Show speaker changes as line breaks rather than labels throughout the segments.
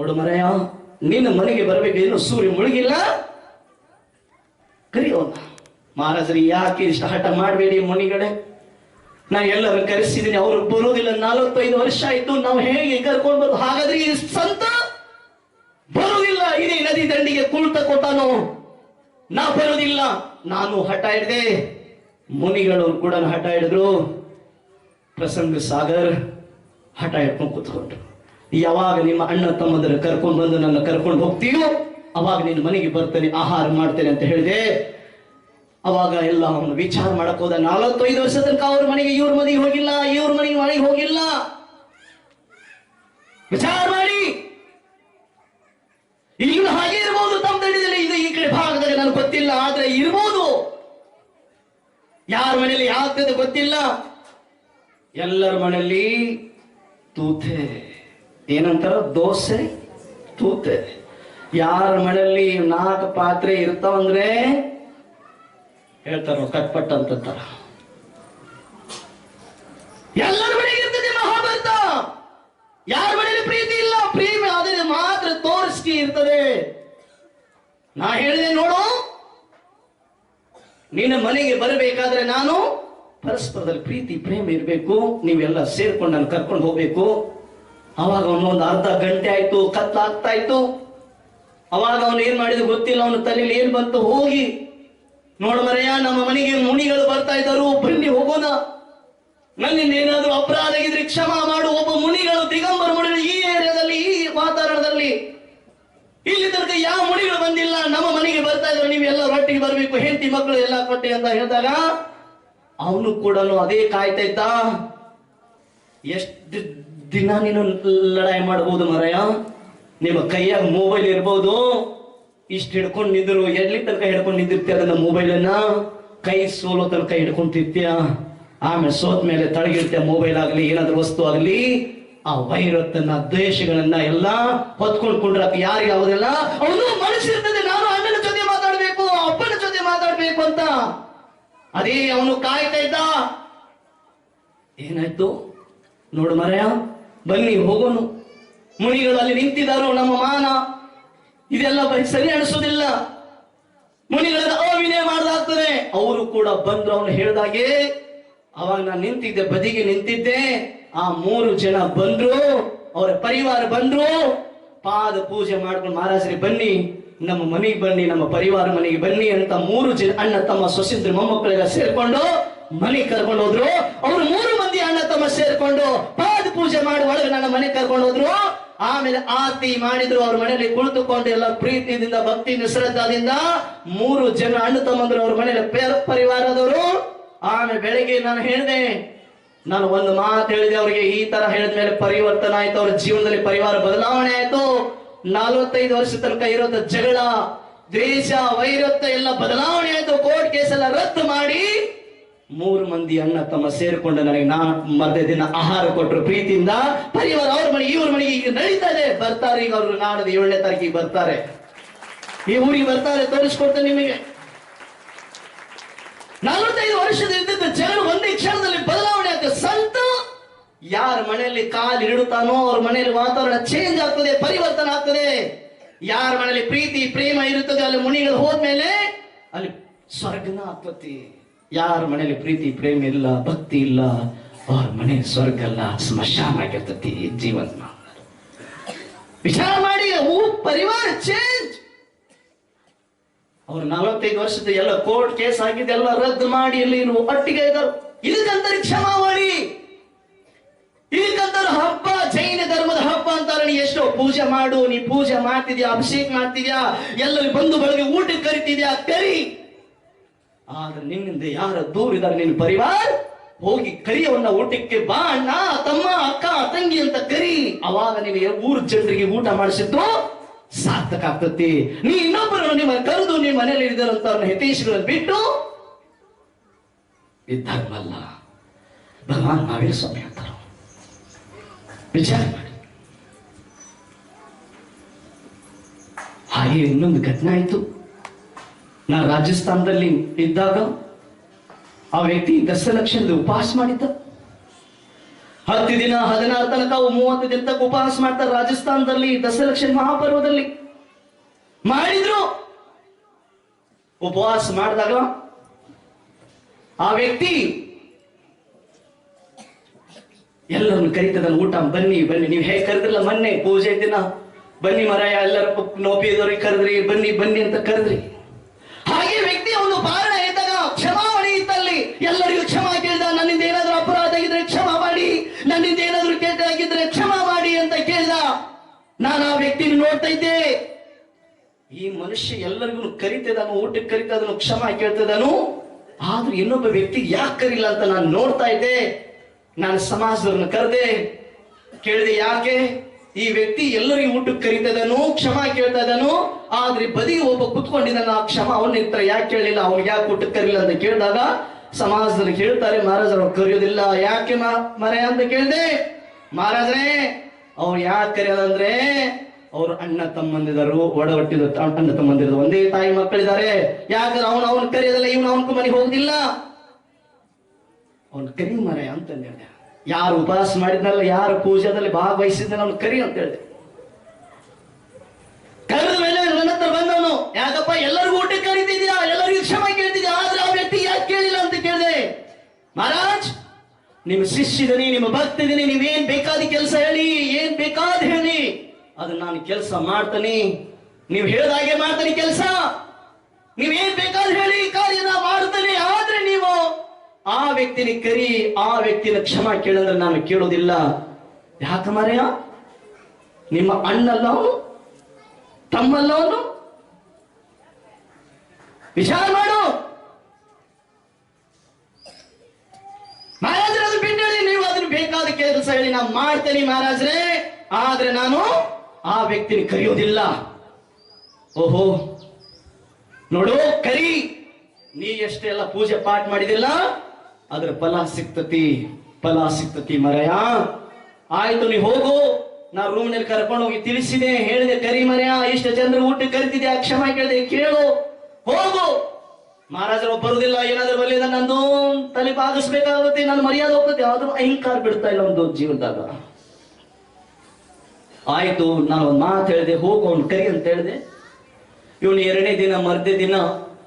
ನೋಡು ಮರೆಯ, ನಿನ್ನ ಮನೆಗೆ ಬರಬೇಕು ಏನು ಸೂರ್ಯ ಮುಳುಗಿಲ್ಲ? ಕರಿಯೋಣ. ಮಹಾರಾಜರು ಯಾಕೆ ಇಷ್ಟ ಹಠ ಮಾಡಬೇಡಿ ಮುನಿಗಡೆ ನಾ ಎಲ್ಲರೂ ಕರೆಸಿದ್ದೀನಿ, ಅವರು ಬರೋದಿಲ್ಲ. ನಲವತ್ತೈದು ವರ್ಷ ಆಯ್ತು, ನಾವು ಹೇಗೆ ಕರ್ಕೊಂಡು ಬರೋದು ಹಾಗಾದ್ರೆ ಈ ಸಂತ ಬರೋದಿಲ್ಲ. ಇದೇ ನದಿ ದಂಡಿಗೆ ಕುಳಿತ ಕೊಟ್ಟಾನು. ನಾ ಬರೋದಿಲ್ಲ. ನಾನು ಹಠ ಹಿಡ್ದೆ, ಮುನಿಗಳು ಕೂಡ ಹಠ ಹಿಡಿದ್ರು. ಪ್ರಸಂಗ ಸಾಗರ್ ಹಠ ಹಿಡ್ಕೊಂಡು ಕೂತ್ಕೊಂಡ್ರು. ಯಾವಾಗ ನಿಮ್ಮ ಅಣ್ಣ ತಮ್ಮದನ್ನು ಕರ್ಕೊಂಡು ಬಂದು ನನ್ನ ಕರ್ಕೊಂಡು ಹೋಗ್ತೀಯೋ, ಅವಾಗ ನೀನು ಮನೆಗೆ ಬರ್ತೇನೆ, ಆಹಾರ ಮಾಡ್ತೇನೆ ಅಂತ ಹೇಳಿದೆ. ಅವಾಗ ಎಲ್ಲ ಅವನು ವಿಚಾರ ಮಾಡಕ್ ಹೋದ ನಾಲ್ವತ್ತೈದು ವರ್ಷ ತನಕ ಅವ್ರ ಮನೆಗೆ ಇವ್ರ ಮನೆಗೆ ಹೋಗಿಲ್ಲ, ಇವ್ರ ಮನೆಗೆ ಮನೆಗೆ ಹೋಗಿಲ್ಲ. ವಿಚಾರ ಮಾಡಿ. ಈಗಲೂ ಹಾಗೆ ಇರ್ಬೋದು, ತಮ್ಮ ದಂಡದಲ್ಲಿ ಇದು, ಈ ಕಡೆ ಭಾಗದಲ್ಲಿ ನನಗೆ ಗೊತ್ತಿಲ್ಲ, ಆದ್ರೆ ಇರ್ಬೋದು. ಯಾರ ಮನೆಯಲ್ಲಿ ಯಾವ್ದು ಗೊತ್ತಿಲ್ಲ. ಎಲ್ಲರ ಮನೆಯಲ್ಲಿ ತೂತೆ. ಏನಂತಾರ? ದೋಸೆ ತೂತೆ. ಯಾರ ಮನೆಯಲ್ಲಿ ನಾಲ್ಕು ಪಾತ್ರೆ ಇರ್ತಾವಂದ್ರೆ ಹೇಳ್ತಾರ ಕಟ್ಪಟ್ ಅಂತಂತಾರ. ಎಲ್ಲರ ಮನೆಗೆ ಇರ್ತದೆ ಮಹಾಭಾರತ. ಯಾರ ಮನೆಯಲ್ಲಿ ಪ್ರೀತಿ ಇಲ್ಲ? ಪ್ರೇಮ, ಆದರೆ ಮಾತ್ರ ತೋರಿಸ್ಕಿ ಇರ್ತದೆ. ನಾ ಹೇಳಿದೆ ನೋಡು, ನಿನ್ನ ಮನೆಗೆ ಬರಬೇಕಾದ್ರೆ ನಾನು ಪರಸ್ಪರದಲ್ಲಿ ಪ್ರೀತಿ, ಪ್ರೇಮ ಇರಬೇಕು. ನೀವೆಲ್ಲ ಸೇರ್ಕೊಂಡು ನಾನು ಕರ್ಕೊಂಡು ಹೋಗ್ಬೇಕು. ಅವಾಗ ಅವನೊಂದು ಅರ್ಧ ಗಂಟೆ ಆಯ್ತು, ಕತ್ಲಾಗ್ತಾ ಇತ್ತು. ಅವಾಗ ಅವನು ಏನ್ ಮಾಡಿದ ಗೊತ್ತಿಲ್ಲ, ಅವನ ತಲೆಯಲ್ಲಿ ಏನ್ ಬಂತು? ಹೋಗಿ. ನೋಡ ಮರೆಯ ನಮ್ಮ ಮನೆಗೆ ಮುನಿಗಳು ಬರ್ತಾ ಇದ್ದಾರು, ಬನ್ನಿ ಹೋಗೋಣ. ನನ್ನಿಂದ ಏನಾದ್ರೂ ಅಪರಾಧ ಇದ್ರೆ ಕ್ಷಮಾ ಮಾಡು, ಒಬ್ಬ ಮುನಿಗಳು ದಿಗಂಬರ ಮುನಿಗಳು ಈ ಏರಿಯಾದಲ್ಲಿ, ಈ ವಾತಾವರಣದಲ್ಲಿ. ಇಲ್ಲಿ ತನಕ ಯಾವ ಮುನಿಗಳು ಬಂದಿಲ್ಲ, ನಮ್ಮ ಮನೆಗೆ ಬರ್ತಾ ಇದ್ರು, ನೀವೆಲ್ಲ ಒಟ್ಟಿಗೆ ಬರಬೇಕು, ಹೆಂಡತಿ ಮಕ್ಕಳು ಎಲ್ಲ ಕೊಟ್ಟೆ ಅಂತ ಹೇಳಿದಾಗ, ಅವನು ಕೂಡ ಅದೇ ಕಾಯ್ತಾ ಇದ್ದ. ಎಷ್ಟು ದಿನ ನೀನು ಲಡಾಯಿ ಮಾಡಬಹುದು ಮರಯ. ನಿಮ್ಮ ಕೈಯಾಗ ಮೊಬೈಲ್ ಇರ್ಬೋದು. ಇಷ್ಟು ಹಿಡ್ಕೊಂಡು ನಿಂದ್ರು, ಎಲ್ಲಿ ತನಕ ಹಿಡ್ಕೊಂಡು ನಿಂದಿರ್ತೀಯ ಅದನ್ನ ಮೊಬೈಲ್ ಅನ್ನ? ಕೈ ಸೋಲೋ ತನಕ ಹಿಡ್ಕೊಂತಿರ್ತೀಯ. ಆಮೇಲೆ ಸೋತ್ ಮೇಲೆ ತಳಗಿರ್ತೀಯ ಮೊಬೈಲ್ ಆಗಲಿ, ಏನಾದ್ರೂ ವಸ್ತು ಆಗಲಿ, ಆ ವೈರತ್ತನ್ನ, ದ್ವೇಷಗಳನ್ನ ಎಲ್ಲ ಹೊತ್ಕೊಂಡು ಕುಂಡ್ರಾಕ ಯಾರಿಗೆ ಯಾವುದೆಲ್ಲ? ಅವನು ಮನಸ್ಸಿರ್ತದೆ, ನಾನು ಅಣ್ಣನ ಜೊತೆ ಮಾತಾಡ್ಬೇಕು, ಅಪ್ಪನ ಜೊತೆ ಮಾತಾಡ್ಬೇಕು ಅಂತ. ಅದೇ ಅವನು ಕಾಯ್ತಾ ಇದ್ದ. ಏನಾಯ್ತು? ನೋಡು ಮರಯ. ಬನ್ನಿ ಹೋಗೋನು. ಮುನಿಗಳು ಅಲ್ಲಿ ನಿಂತಿದ್ದಾರೋ ನಮ್ಮ ಮಾನ. ಇದೆಲ್ಲ ಸರಿ ಅನಿಸೋದಿಲ್ಲ. ಮುನಿಗಳ ಅವಿನಯ ಮಾಡಲಾಗ್ತದೆ. ಅವರು ಕೂಡ ಬಂದ್ರು ಅವನು ಹೇಳಿದಾಗೆ, ಅವಾಗ ನಾನು ನಿಂತಿದ್ದೆ, ಬದಿಗೆ ನಿಂತಿದ್ದೆ. ಆ ಮೂರು ಜನ ಬಂದ್ರು, ಅವರ ಪರಿವಾರ ಬಂದ್ರು. ಪಾದ ಪೂಜೆ ಮಾಡ್ಕೊಂಡು ಮಹಾರಾಜರಿ ಬನ್ನಿ, ನಮ್ಮ ಮನೆಗೆ ಬನ್ನಿ, ನಮ್ಮ ಪರಿವಾರ ಮನೆಗೆ ಬನ್ನಿ ಅಂತ ಮೂರು ಜನ ಅಣ್ಣ, ತಮ್ಮ, ಸೊಸಿದ್ರು, ಮೊಮ್ಮಕ್ಕಳೆಲ್ಲ ಸೇರ್ಕೊಂಡು ಮನೆಗೆ ಕರ್ಕೊಂಡು ಹೋದ್ರು. ಅವ್ರು ಮೂರು ಮಂದಿ ಅಣ್ಣ ತಮ್ಮ ಸೇರ್ಕೊಂಡು ಪಾದ ಪೂಜೆ ಮಾಡಿ ಒಳಗೆ ನನ್ನ ಮನೆ ಕರ್ಕೊಂಡು ಹೋದ್ರು. ಆಮೇಲೆ ಆತಿ ಮಾಡಿದ್ರು. ಅವ್ರ ಮನೆಯಲ್ಲಿ ಕುಳಿತುಕೊಂಡು ಎಲ್ಲ ಪ್ರೀತಿಯಿಂದ, ಭಕ್ತಿ ಶ್ರದ್ಧಾದಿಂದ ಮೂರು ಜನ ಅಣ್ಣ ತಮ್ಮಂದ್ರು ಅವ್ರ ಮನೆಯಲ್ಲಿ ಪೇರ, ಪರಿವಾರದವರು. ಆಮೇಲೆ ಬೆಳಿಗ್ಗೆ ನಾನು ಹೇಳಿದೆ, ನಾನು ಒಂದು ಮಾತು ಹೇಳಿದೆ ಅವ್ರಿಗೆ, ಈ ತರ ಹೇಳಿದ ಮೇಲೆ ಪರಿವರ್ತನೆ ಆಯ್ತು. ಅವ್ರ ಜೀವನದಲ್ಲಿ ಪರಿವಾರ ಬದಲಾವಣೆ ಆಯ್ತು. ನಲವತ್ತೈದು ವರ್ಷ ತನಕ ಇರೋದ ಜಗಳ, ದ್ವೇಷ, ವೈರತ್ವ ಎಲ್ಲ ಬದಲಾವಣೆ ಆಯ್ತು. ಕೋರ್ಟ್ ಕೇಸ್ ಎಲ್ಲ ರದ್ದು ಮಾಡಿ ಮೂರು ಮಂದಿ ಅಣ್ಣ ತಮ್ಮ ಸೇರಿಕೊಂಡು ನನಗೆ ನಾ ಮಧ್ಯ ದಿನ ಆಹಾರ ಕೊಟ್ಟರು. ಪ್ರೀತಿಯಿಂದ ಪರಿವಾರ ಅವ್ರ ಮನೆಗೆ, ಇವ್ರ ಮನೆಗೆ ಈಗ ನಡೀತಾ ಬರ್ತಾರೆ ಈಗ ಅವರು, ನಾಡದ ಏಳನೇ ತಾರೀಕಿಗೆ ಬರ್ತಾರೆ. ಈ ಊರಿಗೆ ಬರ್ತಾರೆ ತೋರಿಸ್ಕೊಡ್ತೇನೆ ನಿಮಗೆ. ನಲವತ್ತೈದು ವರ್ಷದ ಇದ್ದಿದ್ದ ಜನರು ಒಂದೇ ಕ್ಷಣದಲ್ಲಿ ಬದಲಾವಣೆ ಆಗ್ತದೆ ಸಂತ ಯಾರ ಮನೆಯಲ್ಲಿ ಕಾಲು ಇಡುತ್ತಾನೋ ಅವ್ರ ಮನೆಯಲ್ಲಿ ವಾತಾವರಣ ಚೇಂಜ್ ಆಗ್ತದೆ, ಪರಿವರ್ತನೆ ಆಗ್ತದೆ. ಯಾರ ಮನೆಯಲ್ಲಿ ಪ್ರೀತಿ, ಪ್ರೇಮ ಇರುತ್ತದೆ, ಅಲ್ಲಿ ಮುನಿಗಳು ಹೋದ್ಮೇಲೆ ಅಲ್ಲಿ ಸ್ವರ್ಗನ ಆಗ್ತತಿ ಯಾರ ಮನೆಯಲ್ಲಿ ಪ್ರೀತಿ, ಪ್ರೇಮ ಇಲ್ಲ, ಭಕ್ತಿ ಇಲ್ಲ, ಅವ್ರ ಮನೆ ಸ್ವರ್ಗ ಅಲ್ಲ ಸ್ಮಶಾನ ಆಗಿರ್ತತಿ ಜೀವನ. ವಿಚಾರ ಮಾಡಿ ಪರಿವಾರ ಚೇಂಜ್ ಅವ್ರು ನಲವತ್ತೈದು ವರ್ಷದ ಎಲ್ಲ ಕೋರ್ಟ್ ಕೇಸ್ ಆಗಿದೆ, ಎಲ್ಲ ರದ್ದು ಮಾಡಿ, ಇಲ್ಲಿ ಒಟ್ಟಿಗೆ ಇದ್ದಾರೆ. ಇದಕ್ಕಂತಾರೆ ಮಾಡಿ ಇದಕ್ಕಂತಾರೆ ಹಬ್ಬ, ಜೈನ ಧರ್ಮದ ಹಬ್ಬ ಅಂತಾರೆ, ನೀ ಎಷ್ಟೋ ಪೂಜೆ ಮಾಡು, ನೀ ಪೂಜೆ ಮಾಡ್ತಿದ್ಯಾ, ಅಭಿಷೇಕ ಮಾಡ್ತಿದ್ಯಾ, ಎಲ್ಲರೂ ಬಂದು ಬಳಗೆ ಊಟಕ್ಕೆ ಕರಿತಿದ್ಯಾ ಕರಿ ಆದ್ರೆ ನಿನ್ನಿಂದ ಯಾರ ದೂರ ಇದ್ದಾರೆ ನಿನ್ನ ಪರಿವಾರ? ಹೋಗಿ ಕರಿಯವನ್ನ ಊಟಕ್ಕೆ ಬಾ ಅಣ್ಣ, ತಮ್ಮ ಅಕ್ಕ, ತಂಗಿ ಅಂತ ಕರಿ. ಅವಾಗ ನೀನು ಊರ್ ಜನರಿಗೆ ಊಟ ಮಾಡಿಸಿದ್ದು ಸಾರ್ಥಕ ಆಗ್ತತಿ ನೀ ಇನ್ನೊಬ್ಬರನ್ನು ನಿಮ್ಮ ಕರೆದು ನಿಮ್ಮ ಮನೆಯಲ್ಲಿ ಇದ್ದಾರಂತ ಹಿತೈಷಿಗಳನ್ನು ಬಿಟ್ಟು ಇದ್ದಾಗಲ್ಲ ಭಗವಾನ್ ಮಹಾವೀರ ಸ್ವಾಮಿ ಅಂತಾರ. ವಿಚಾರ ಮಾಡಿ. ಹಾಗೆ ಇನ್ನೊಂದು ಘಟನೆ ಆಯ್ತು. ನಾ ರಾಜಸ್ಥಾನದಲ್ಲಿ ಇದ್ದಾಗ ಆ ವ್ಯಕ್ತಿ ದಶಲಕ್ಷದ ಉಪವಾಸ ಮಾಡಿದ್ದ. ಹತ್ತು ದಿನ ಹದಿನಾರು ತನಕ ಮೂವತ್ತು ದಿನ ತನಕ ಉಪವಾಸ ಮಾಡ್ತಾರೆ ರಾಜಸ್ಥಾನದಲ್ಲಿ ದಶಲಕ್ಷ ಮಹಾಪರ್ವದಲ್ಲಿ ಮಾಡಿದ್ರು. ಉಪವಾಸ ಮಾಡಿದಾಗ ಆ ವ್ಯಕ್ತಿ ಎಲ್ಲರನ್ನು ಕರೀತದ ಊಟ ಬನ್ನಿ ಬನ್ನಿ. ನೀವು ಹೇಗೆ ಕರೆದ್ರಲ್ಲ, ಮೊನ್ನೆ ಪೂಜೆ ದಿನ. ಬನ್ನಿ ಮರಾಯ ಎಲ್ಲರ ನೋಪಿದವ್ರಿಗೆ ಕರೆದ್ರಿ, ಬನ್ನಿ ಬನ್ನಿ ಅಂತ ಕರೆದ್ರಿ ಹಾಗೆ ವ್ಯಕ್ತಿ ಒಂದು ಬಾರಣ ಇದ್ದಾಗ ಕ್ಷಮಾವಣಿ ಇತ್ತಲ್ಲಿ ಎಲ್ಲರಿಗೂ ಕ್ಷಮಾ ಕೇಳಿದ, ನನ್ನಿಂದ ಏನಾದರೂ ಅಪರಾಧ ಆಗಿದ್ರೆ ಕ್ಷಮಾ ಮಾಡಿ, ನನ್ನಿಂದ ಏನಾದರೂ ಕೆಟ್ಟಾಗಿದ್ರೆ ಕ್ಷಮಾ ಮಾಡಿ ಅಂತ ಕೇಳಿದ. ನಾನು ಆ ವ್ಯಕ್ತಿನ ನೋಡ್ತಾ ಇದ್ದೆ. ಈ ಮನುಷ್ಯ ಎಲ್ಲರಿಗೂ ಕರಿತಿದ್ದಾನು ಊಟಕ್ಕೆ ಕರಿತದನು, ಕ್ಷಮಾ ಕೇಳ್ತಿದ್ದಾನು ಆದ್ರೂ ಇನ್ನೊಬ್ಬ ವ್ಯಕ್ತಿ ಯಾಕೆ ಕರಿಲ್ಲ ಅಂತ ನಾನು ನೋಡ್ತಾ ಇದ್ದೆ. ನಾನು ಸಮಾಜದವ್ರನ್ನ ಕರೆದೆ. ಕೇಳಿದೆ ಯಾಕೆ? ಈ ವ್ಯಕ್ತಿ ಎಲ್ಲರಿಗೂ ಊಟಕ್ಕೆ ಕರಿತದನು, ಕ್ಷಮಾ ಕೇಳ್ತಾ ಇದ್ದಾನು ಆದ್ರೆ ಬದಿ ಒಬ್ಬ ಕುತ್ಕೊಂಡಿದ್ದಾನ, ಆ ಕ್ಷಮಾ ಅವನ ಹತ್ರ ಯಾಕೆ ಕೇಳಲಿಲ್ಲ? ಅವ್ನಿಗೆ ಯಾಕೆ ಊಟಕ್ಕೆ ಕರಿಲ್ಲ ಅಂತ ಕೇಳಿದಾಗ ಸಮಾಜದಲ್ಲಿ ಹೇಳ್ತಾರೆ ಮಹಾರಾಜ್ ಅವ್ರು ಕರೆಯೋದಿಲ್ಲ, ಯಾಕೆ ಮರೆ ಅಂತ ಕೇಳಿದೆ? ಮಹಾರಾಜರೇ, ಅವ್ರು ಯಾಕೆ ಕರೆಯೋದಂದ್ರೆ ಅವ್ರು ಅಣ್ಣ ತಮ್ಮಂದಿದರು ಒಡ ಅಣ್ಣ ತಮ್ಮಂದಿರೋದು ಒಂದೇ ತಾಯಿ ಮಕ್ಕಳಿದ್ದಾರೆ. ಯಾಕಂದ್ರೆ ಅವನು ಅವನು ಕರೆಯೋದಿಲ್ಲ, ಇವನು ಅವನ ಮನೆಗೆ ಹೋಗುದಿಲ್ಲ. ಅವನು ಕರಿ ಮರೆ ಅಂತ ಹೇಳಿದೆ. ಯಾರು ಉಪವಾಸ ಮಾಡಿದ್ನಲ್ಲ, ಯಾರು ಪೂಜಾದಲ್ಲಿ ಭಾಗವಹಿಸಿದ್ನಲ್ಲ, ಅವನ್ ಕರಿ ಅಂತ ಹೇಳಿದೆ. ಕರೆದ ಮೇಲೆ ನನ್ನ ಹತ್ರ ಬಂದವನು, ಯಾಕಪ್ಪ, ಎಲ್ಲರಿಗೂ ಊಟಕ್ಕೆ ಕರಿತಿದ್ಯಾ ಎಲ್ಲರಿಗೂ ಕ್ಷಮ ಕೇಳ್ತಿದ್ಯಾ ಆದ್ರೆ ಆ ವ್ಯಕ್ತಿ ಯಾಕೆ ಕೇಳಿಲ್ಲ ಅಂತ ಕೇಳಿದೆ ಮಹಾರಾಜ್, ನಿಮ್ಮ ಶಿಷ್ಯದನಿ, ನಿಮ್ಮ ಭಕ್ತಿದನಿ, ನೀವೇನ್ ಬೇಕಾದ ಕೆಲಸ ಹೇಳಿ, ಏನ್ ಬೇಕಾದ ಹೇಳಿ. ಅದನ್ನ ನಾನು ಕೆಲಸ ಮಾಡ್ತೇನೆ. ನೀವು ಹೇಳ್ದಾಗೆ ಮಾಡ್ತೇನೆ ಕೆಲಸ. ನೀವೇನ್ ಬೇಕಾದ ಹೇಳಿ ಕಾರ್ಯನ ಮಾಡ್ತಾನೆ. ಆದ್ರೆ ನೀವು ಆ ವ್ಯಕ್ತಿನ ಕರಿ, ಆ ವ್ಯಕ್ತಿನ ಕ್ಷಮ ಕೇಳಿದ್ರೆ ನಾನು ಕೇಳೋದಿಲ್ಲ ಯಾಕ ಮಾರ್ಯ? ನಿಮ್ಮ ಅಣ್ಣಲ್ಲವನು ಅವನು ತಮ್ಮಲ್ಲ ಅವನು ವಿಚಾರ ಮಾಡು. ಮಹಾರಾಜರ ಅದು ಬಿಟ್ಟು ಹೇಳಿ ನೀವು ಅದನ್ನ ಬೇಕಾದ ಕೆಲಸ ಹೇಳಿ, ನಾನು ಮಾಡ್ತೇನೆ ಮಹಾರಾಜರೇ. ಆದ್ರೆ ನಾನು ಆ ವ್ಯಕ್ತಿನ ಕರೆಯೋದಿಲ್ಲ. ಓಹೋ, ನೋಡು, ಕರಿ. ನೀ ಎಷ್ಟೆಲ್ಲ ಪೂಜೆ ಪಾಠ ಮಾಡಿದಿಲ್ಲ? ಅದ್ರ ಫಲ ಸಿಕ್ತತಿ ಫಲ ಸಿಕ್ತತಿ ಮರೆಯ. ಆಯ್ತು, ನೀ ಹೋಗು. ನಾ ರೂಮ್ನಲ್ಲಿ ಕರ್ಕೊಂಡು ಹೋಗಿ ತಿಳಿಸಿದೆ, ಹೇಳಿದೆ, ಕರಿ ಮರೆಯ, ಇಷ್ಟ ಜನರು ಊಟ ಕರಿತಿದ್ಯಾ? ಕ್ಷಮ ಕೇಳಿದೆ, ಕೇಳು. ಹೋಗು. ಮಹಾರಾಜರು ಬರುದಿಲ್ಲ ಏನಾದ್ರೂ ಬರಲಿಲ್ಲ ನಂದು ತಲೆ ಬಾಗಿಸ್ಬೇಕಾಗುತ್ತೆ, ನನ್ನ ಮರ್ಯಾದೆ ಹೋಗುತ್ತೆ, ಆದ್ರೂ ಅಹಂಕಾರ ಬಿಡ್ತಾ ಇಲ್ಲ ಒಂದು ಜೀವನದಾಗ. ಆಯ್ತು, ನಾನು ಒಂದು ಮಾತು ಹೇಳಿದೆ, ಹೋಗು ಅವ್ನು ಕರಿ ಅಂತ ಹೇಳಿದೆ. ಇವನು ಎರಡನೇ ದಿನ, ಮರ್ದೇ ದಿನ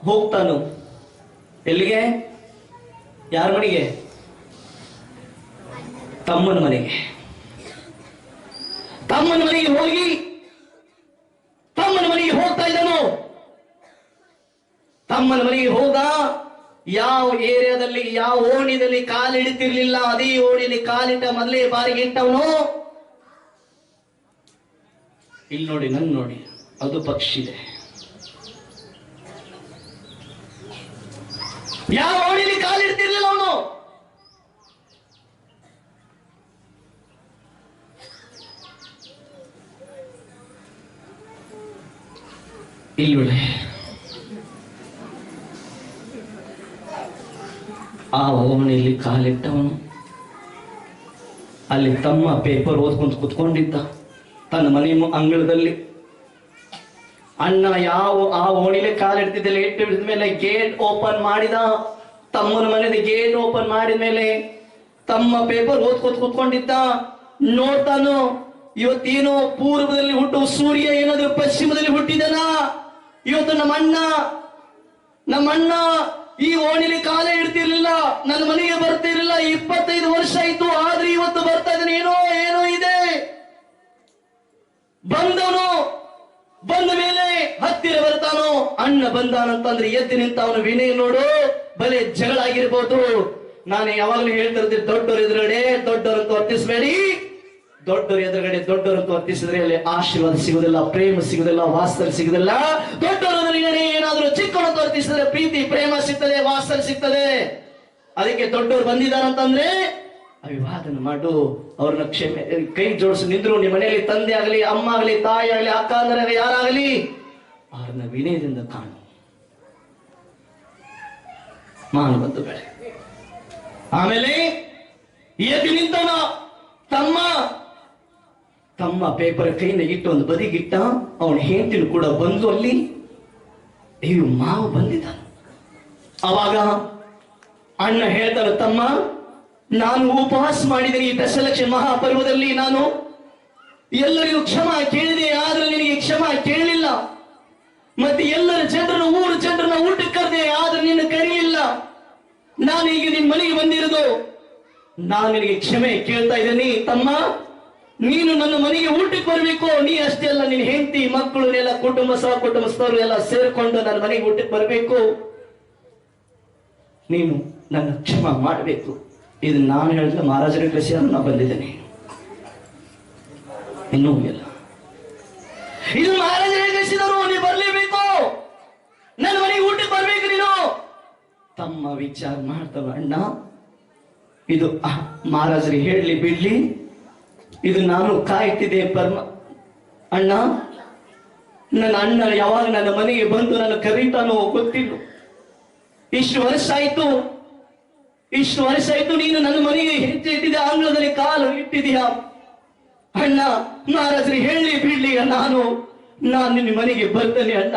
ಹೋಗ್ತಾನು. ಎಲ್ಲಿಗೆ? ಯಾರ ಮನೆಗೆ? ತಮ್ಮನ ಮನೆಗೆ. ತಮ್ಮನ ಮನೆಗೆ ಹೋಗಿ, ತಮ್ಮನ ಮನೆಗೆ ಹೋಗ್ತಾ ಇದ್ದನು. ತಮ್ಮನ ಮನೆಗೆ ಹೋಗ. ಯಾವ ಏರಿಯಾದಲ್ಲಿ, ಯಾವ ಓಣಿದಲ್ಲಿ ಕಾಲಿಡ್ತಿರ್ಲಿಲ್ಲ ಅದೇ ಓಣಿಯಲ್ಲಿ ಕಾಲಿಟ್ಟ ಮೊದಲೇ ಬಾರಿಗೆ ಇಟ್ಟವನು ಇಲ್ಲಿ ನೋಡಿ, ನನ್ ನೋಡಿ, ಅದು ಪಕ್ಷಿ ಇದೆ. ಯಾವ ಓಣಿಲಿ ಕಾಲಿಡ್ತಿರ್ಲಿಲ್ಲ ಅವನು. ಇಲ್ಲಿ ನೋಡಿ. ಆ ಓಣಿಲಿ ಕಾಲಿಟ್ಟವನು. ಅಲ್ಲಿ ತಮ್ಮ ಪೇಪರ್ ಓದ್ಕೊಂಡು ಕುತ್ಕೊಂಡಿದ್ದ. ತನ್ನ ಮನೆ ಅಂಗಳದಲ್ಲಿ. ಅಣ್ಣ ಯಾವ ಆ ಓಣಿಲೆ ಕಾಲಿಡ್ತಿದ್ದಲ್ಲಿ ಇಟ್ಟು ಮೇಲೆ ಗೇಟ್ ಓಪನ್ ಮಾಡಿದ. ತಮ್ಮನ ಮನೆದ ಗೇಟ್ ಓಪನ್ ಮಾಡಿದ ಮೇಲೆ ತಮ್ಮ ಪೇಪರ್ ಓದ್ಕೊತ್ ಕುತ್ಕೊಂಡಿದ್ದ. ನೋಡ್ತಾನು, ಇವತ್ತೇನೋ ಪೂರ್ವದಲ್ಲಿ ಹುಟ್ಟುವ ಸೂರ್ಯ, ಏನಾದ್ರೂ ಪಶ್ಚಿಮದಲ್ಲಿ ಹುಟ್ಟಿದನಾ? ಇವತ್ತು ನಮ್ಮ ಅಣ್ಣ ನಮ್ಮ ಅಣ್ಣ ಈ ಓಣಿಲಿ ಕಾಲ ಇಡ್ತಿರ್ಲಿಲ್ಲ, ನನ್ನ ಮನೆಗೆ ಬರ್ತಿರ್ಲಿಲ್ಲ, ಇಪ್ಪತ್ತೈದು ವರ್ಷ ಆಯ್ತು, ಆದ್ರೆ ಇವತ್ತು ಬರ್ತಾ ಇದ್ದಾನೆ, ಏನೋ ಏನೋ ಇದೆ. ಬಂದವನು, ಬಂದ ಮೇಲೆ ಹತ್ತಿರ ಬರ್ತಾನೋ, ಅಣ್ಣ ಬಂದಾನಂತಂದ್ರೆ ಎದ್ದು ನಿಂತ ಅವನು ವಿನಯ ನೋಡು, ಬಲೆ ಜಗಳ ಆಗಿರ್ಬೋದು ನಾನು ಯಾವಾಗಲೂ ಹೇಳ್ತಿರ್ತೀನಿ ದೊಡ್ಡವರು ಎದುರುಗಡೆ ದೊಡ್ಡವರಂತ ವರ್ತಿಸಬೇಡಿ. ದೊಡ್ಡವ್ರ ಎದುರುಗಡೆ ದೊಡ್ಡವರಂತ ವರ್ತಿಸಿದ್ರೆ ಅಲ್ಲಿ ಆಶೀರ್ವಾದ ಸಿಗುದಿಲ್ಲ, ಪ್ರೇಮ ಸಿಗುದಿಲ್ಲ ವಾಸ್ತವ್ಯ ಸಿಗುದಿಲ್ಲ. ದೊಡ್ಡವರು ಎದುರುಗಡೆ ಏನಾದ್ರೂ ಚಿಕ್ಕವರು ವರ್ತಿಸಿದ್ರೆ ಪ್ರೀತಿ, ಪ್ರೇಮ ಸಿಗ್ತದೆ ವಾಸ್ತವ್ಯ ಸಿಗ್ತದೆ. ಅದಕ್ಕೆ ದೊಡ್ಡವ್ರು ಬಂದಿದ್ದಾರಂತಂದ್ರೆ ಅವಿವಾದನ ಮಾಡು. ಅವ್ರನ್ನ ಕ್ಷಮೆ, ಕೈ ಜೋಡಿಸಿ ನಿಂದ್ರು. ನಿಮ್ಮ ಮನೆಯಲ್ಲಿ ತಂದೆ ಆಗಲಿ, ಅಮ್ಮ ಆಗಲಿ, ತಾಯಿ ಆಗಲಿ, ಅಕ್ಕ ಅಂದ್ರೆ ಯಾರಾಗಲಿ, ಅವ್ರನ್ನ ವಿನಯದಿಂದ ಕಾಣು. ಬಂದು ಆಮೇಲೆ ಎದ್ದು ನಿಂತನ ತಮ್ಮ ತಮ್ಮ ಪೇಪರ್ ಕೈನ ಇಟ್ಟು ಒಂದು ಬದಿಗಿಟ್ಟ ಅವನ ಹೆಂಡತಿನ ಕೂಡ ಬಂದು ಅಲ್ಲಿ ಇವು ಮಾವ ಬಂದಿದ್ದ. ಅವಾಗ ಅಣ್ಣ ಹೇಳ್ತಾನೆ, ತಮ್ಮ, ನಾನು ಉಪವಾಸ ಮಾಡಿದ್ದೀನಿ ಈ ದಶಲಕ್ಷ ಮಹಾಪರ್ವದಲ್ಲಿ ನಾನು ಎಲ್ಲರಿಗೂ ಕ್ಷಮ ಕೇಳಿದೆ, ಆದ್ರೆ ನಿನಗೆ ಕ್ಷಮ ಕೇಳಲಿಲ್ಲ. ಮತ್ತೆ ಎಲ್ಲರ ಜನರನ್ನು ಊರು ಜನರನ್ನ ಊಟ ಕರೆದೆ, ಆದ್ರೆ ನಿನ್ನ ಕರೆಯಿಲ್ಲ ನಾನು ಈಗ ನಿನ್ ಮನೆಗೆ ಬಂದಿರೋದು. ನಾನು ನಿನಗೆ ಕ್ಷಮೆ ಕೇಳ್ತಾ ಇದ್ದೀನಿ, ತಮ್ಮ ನೀನು ನನ್ನ ಮನೆಗೆ ಊಟಕ್ಕೆ ಬರಬೇಕು, ನೀ ಅಷ್ಟೇ ಅಲ್ಲ, ನಿನ್ನ ಹೆಂಡತಿ, ಮಕ್ಕಳು ಎಲ್ಲ ಕುಟುಂಬ ಸಹ ಕುಟುಂಬಸ್ಥರು ಎಲ್ಲ ಸೇರ್ಕೊಂಡು ನನ್ನ ಮನೆಗೆ ಊಟಕ್ಕೆ ಬರಬೇಕು. ನೀನು ನನ್ನ ಕ್ಷಮ ಮಾಡಬೇಕು. ಇದು ನಾನು ಹೇಳಿದ್ರೆ ಮಹಾರಾಜರ ಕೃಷಿ ನಾನು ಬಂದಿದ್ದೇನೆ. ಇನ್ನೂ ಇಲ್ಲ. ಇದು ಮಹಾರಾಜರ ಕಳಿಸಿದರು ನೀ ಬರ್ಲೇಬೇಕು. ನನ್ನ ಮನೆಗೆ ಊಟಕ್ಕೆ ಬರ್ಬೇಕು ನೀನು. ತಮ್ಮ ವಿಚಾರ ಮಾಡ್ತವ ಅಣ್ಣ. ಇದು ಮಹಾರಾಜರಿಗೆ ಹೇಳಲಿ, ಬಿಡ್ಲಿ. ಇದು ನಾನು ಕಾಯ್ತಿದ್ದೆ ಪರ್ಮ. ಅಣ್ಣ, ನನ್ನ ಅಣ್ಣ ಯಾವಾಗ ನನ್ನ ಮನೆಗೆ ಬಂದು ನಾನು ಕರೀತಾನೋ ಗೊತ್ತಿಲ್ಲ. ಇಷ್ಟು ವರ್ಷ ಆಯ್ತು. ಇಷ್ಟು ವರ್ಷ ಆಯ್ತು ನೀನು ನನ್ನ ಮನೆಗೆ ಹೆಜ್ಜೆ ಇಟ್ಟಿದೆ ಆಂಗ್ಲದಲ್ಲಿ ಕಾಲು ಇಟ್ಟಿದ್ಯಾ ಅಣ್ಣ ಮಹಾರಾಜರು ಹೇಳಿ ಬಿಡ್ಲಿ ನಾನು ನಾನು ನಿನ್ನ ಮನೆಗೆ ಬರ್ತೇನೆ ಅಣ್ಣ.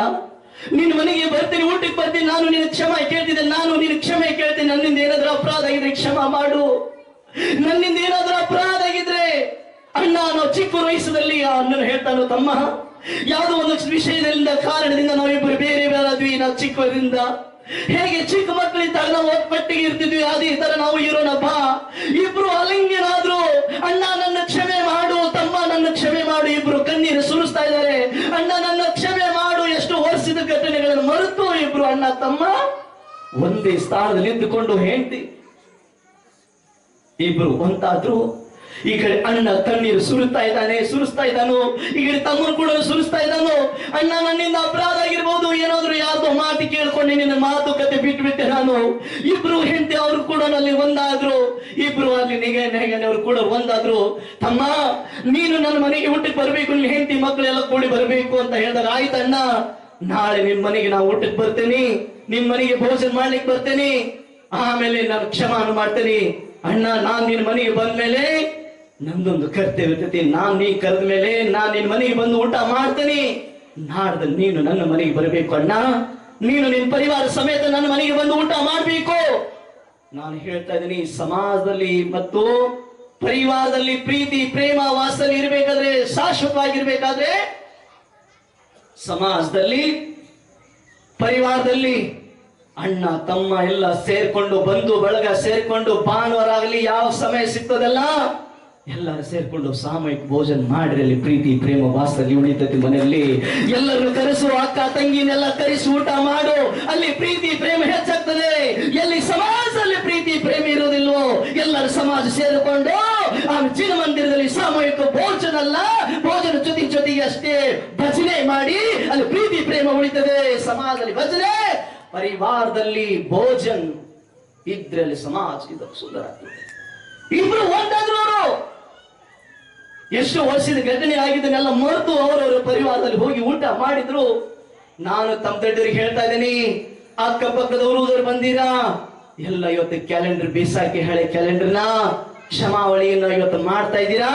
ನಿನ್ನ ಮನೆಗೆ ಬರ್ತೇನೆ, ಊಟಕ್ಕೆ ಬರ್ತೀನಿ, ನಾನು ನಿನ್ನ ಕ್ಷಮೆ ಕೇಳ್ತಿದ್ದೆ, ನಾನು ನಿನ್ನ ಕ್ಷಮೆ ಕೇಳ್ತೇನೆ. ನನ್ನಿಂದ ಏನಾದ್ರೂ ಅಪರಾಧ ಆಗಿದ್ರೆ ಕ್ಷಮ ಮಾಡು. ನನ್ನಿಂದ ಏನಾದ್ರೂ ಅಪರಾಧ ಆಗಿದ್ರೆ ನಾವು ಚಿಕ್ಕ ವಯಸ್ಸಿನಲ್ಲಿ ಅಣ್ಣನ ಹೇಳ್ತಾನು, ತಮ್ಮ, ಯಾವುದೋ ಒಂದು ವಿಷಯದಿಂದ, ಕಾರಣದಿಂದ ನಾವಿಬ್ಬರು ಬೇರೆ ಬೇರೆ ಆದ್ವಿ ನಾವು ಚಿಕ್ಕವರಿಂದ. ಹೇಗೆ ಚಿಕ್ಕ ಮಕ್ಕಳಿದ್ದಾಗ ನಾವು ಒಪ್ಪಟ್ಟಿಗೆ ಇರ್ತಿದ್ವಿ, ಅದೇ ತರ ನಾವು ಇರೋಣಪ್ಪ ಇಬ್ರು ಅಲಿಂಗ್ಯನಾದ್ರು ಅಣ್ಣ ನನ್ನ ಕ್ಷಮೆ ಮಾಡು, ತಮ್ಮ ನನ್ನ ಕ್ಷಮೆ ಮಾಡು, ಇಬ್ರು ಕಣ್ಣೀರು ಸುರಿಸ್ತಾ ಇದ್ದಾರೆ. ಅಣ್ಣ ನನ್ನ ಕ್ಷಮೆ ಮಾಡು, ಎಷ್ಟು ವರ್ಷದ ಘಟನೆಗಳನ್ನು ಮರೆತು ಇಬ್ರು ಅಣ್ಣ, ತಮ್ಮ. ಒಂದೇ ಸ್ಥಾನದಲ್ಲಿ ನಿಂತುಕೊಂಡು ಹೇಳ್ತಿ ಇಬ್ರು ಒಂದಾದ್ರು. ಈ ಕಡೆ ಅಣ್ಣ ತಣ್ಣೀರು ಸುರಿಸ್ತಾ ಇದ್ದಾನೆ, ಸುರಿಸ್ತಾ ಇದ್ದಾನು. ಈ ಕಡೆ ಕೂಡ ಸುರಿಸ್ತಾ ಇದ್ದಾನು. ಅಣ್ಣ ನನ್ನಿಂದ ಅಪರಾಧ ಆಗಿರ್ಬೋದು, ಏನಾದ್ರು ಯಾರ್ದೋ ಮಾತು ಕೇಳ್ಕೊಂಡು, ನಿನ್ನ ಮಾತುಕತೆ ಬಿಟ್ಬಿಟ್ಟೆ ನಾನು. ಇಬ್ರು ಹೆಂಡತಿ ಅವರು ಕೂಡ ನಲ್ಲಿ ಒಂದಾದ್ರು. ಇಬ್ರು ಅಲ್ಲಿ ನಿಗೆ ಅವರು ಕೂಡ ಒಂದಾದ್ರು. ತಮ್ಮ, ನೀನು ನನ್ನ ಮನೆಗೆ ಊಟಕ್ಕೆ ಬರ್ಬೇಕು, ನಿನ್ನ ಹೆಂಡತಿ ಮಕ್ಕಳೆಲ್ಲ ಕೂಡಿ ಬರಬೇಕು ಅಂತ ಹೇಳಿದಾಗ ಆಯ್ತಣ್ಣ ನಾಳೆ ನಿಮ್ ಮನೆಗೆ ನಾವು ಊಟಕ್ಕೆ ಬರ್ತೇನೆ. ನಿಮ್ ಮನೆಗೆ ಭೋಜನ ಮಾಡ್ಲಿಕ್ಕೆ ಬರ್ತೇನೆ. ಆಮೇಲೆ ನಾನು ಕ್ಷಮಾನು ಮಾಡ್ತೇನೆ. ಅಣ್ಣ, ನಾನ್ ನಿನ್ ಮನೆಗೆ ಬಂದ್ಮೇಲೆ ನಂದೊಂದು ಕರ್ತವ್ಯ ಇರ್ತೈತಿ. ನಾನ್ ನೀ ಕರೆದ ಮೇಲೆ ನಾನ್ ನಿನ್ ಮನೆಗೆ ಬಂದು ಊಟ ಮಾಡ್ತೇನೆ. ನಾಡ್ದ ನೀನು ನನ್ನ ಮನೆಗೆ ಬರಬೇಕು ಅಣ್ಣ. ನೀನು ನಿನ್ ಪರಿವಾರ ಸಮೇತ ನನ್ನ ಮನೆಗೆ ಬಂದು ಊಟ ಮಾಡಬೇಕು. ನಾನು ಹೇಳ್ತಾ ಇದ್ದೀನಿ ಸಮಾಜದಲ್ಲಿ ಮತ್ತು ಪರಿವಾರದಲ್ಲಿ ಪ್ರೀತಿ, ಪ್ರೇಮ ವಾಸದಲ್ಲಿ ಇರಬೇಕಾದ್ರೆ ಶಾಶ್ವತವಾಗಿರ್ಬೇಕಾದ್ರೆ ಸಮಾಜದಲ್ಲಿ, ಪರಿವಾರದಲ್ಲಿ ಅಣ್ಣ, ತಮ್ಮ ಎಲ್ಲ ಸೇರ್ಕೊಂಡು, ಬಂಧು, ಬಳಗ ಸೇರ್ಕೊಂಡು ಭಾನುವಾರ ಆಗಲಿ ಯಾವ ಸಮಯ ಸಿಗ್ತದಲ್ಲ ಎಲ್ಲರೂ ಸೇರ್ಕೊಂಡು ಸಾಮೂಹಿಕ ಭೋಜನ ಮಾಡಿರಿ ಅಲ್ಲಿ ಪ್ರೀತಿ, ಪ್ರೇಮ ವಾಸದಲ್ಲಿ ಉಳಿತೈತಿ ಮನೆಯಲ್ಲಿ. ಎಲ್ಲರನ್ನು ಕರೆಸು, ಅಕ್ಕ, ತಂಗಿನೆಲ್ಲ ಕರೆಸಿ ಊಟ ಮಾಡು. ಅಲ್ಲಿ ಪ್ರೀತಿ, ಪ್ರೇಮ ಹೆಚ್ಚಾಗ್ತದೆ. ಎಲ್ಲಿ ಸಮಾಜದಲ್ಲಿ ಪ್ರೀತಿ, ಪ್ರೇಮ ಇರೋದಿಲ್ವೋ ಎಲ್ಲರೂ ಸಮಾಜ ಸೇರಿಕೊಂಡು ಆ ಚಿನ್ನ ಮಂದಿರದಲ್ಲಿ ಸಾಮೂಹಿಕ ಭೋಜನ ಅಲ್ಲ ಭೋಜನ ಜೊತೆ ಜೊತೆಗೆ ಅಷ್ಟೇ ಭಜನೆ ಮಾಡಿ ಅಲ್ಲಿ ಪ್ರೀತಿ, ಪ್ರೇಮ ಉಳಿತದೆ. ಸಮಾಜದಲ್ಲಿ ಭಜನೆ, ಪರಿವಾರದಲ್ಲಿ ಭೋಜನ್ ಇದ್ರಲ್ಲಿ ಸಮಾಜ ಇದು ಸುಂದರ ಆಗ್ತದೆ. ಇಬ್ರು ಒಂದಾದ್ರು ಎಷ್ಟು ವರ್ಷದ ಘಟನೆ ಆಗಿದ್ದನ್ನೆಲ್ಲ ಮರೆತು ಅವರವರ ಪರಿವಾರದಲ್ಲಿ ಹೋಗಿ ಊಟ ಮಾಡಿದ್ರು. ನಾನು ತಮ್ಮ ದೊಡ್ಡರಿಗೆ ಹೇಳ್ತಾ ಇದ್ದೀನಿ, ಅಕ್ಕಪಕ್ಕದವರು ಬಂದೀರಾ? ಎಲ್ಲ ಇವತ್ತು ಕ್ಯಾಲೆಂಡರ್ ಬೀಸಾಕಿ ಹಳೆ ಕ್ಯಾಲೆಂಡರ್ನ, ಕ್ಷಮಾವಳಿಯನ್ನ ಇವತ್ತು ಮಾಡ್ತಾ ಇದ್ದೀರಾ?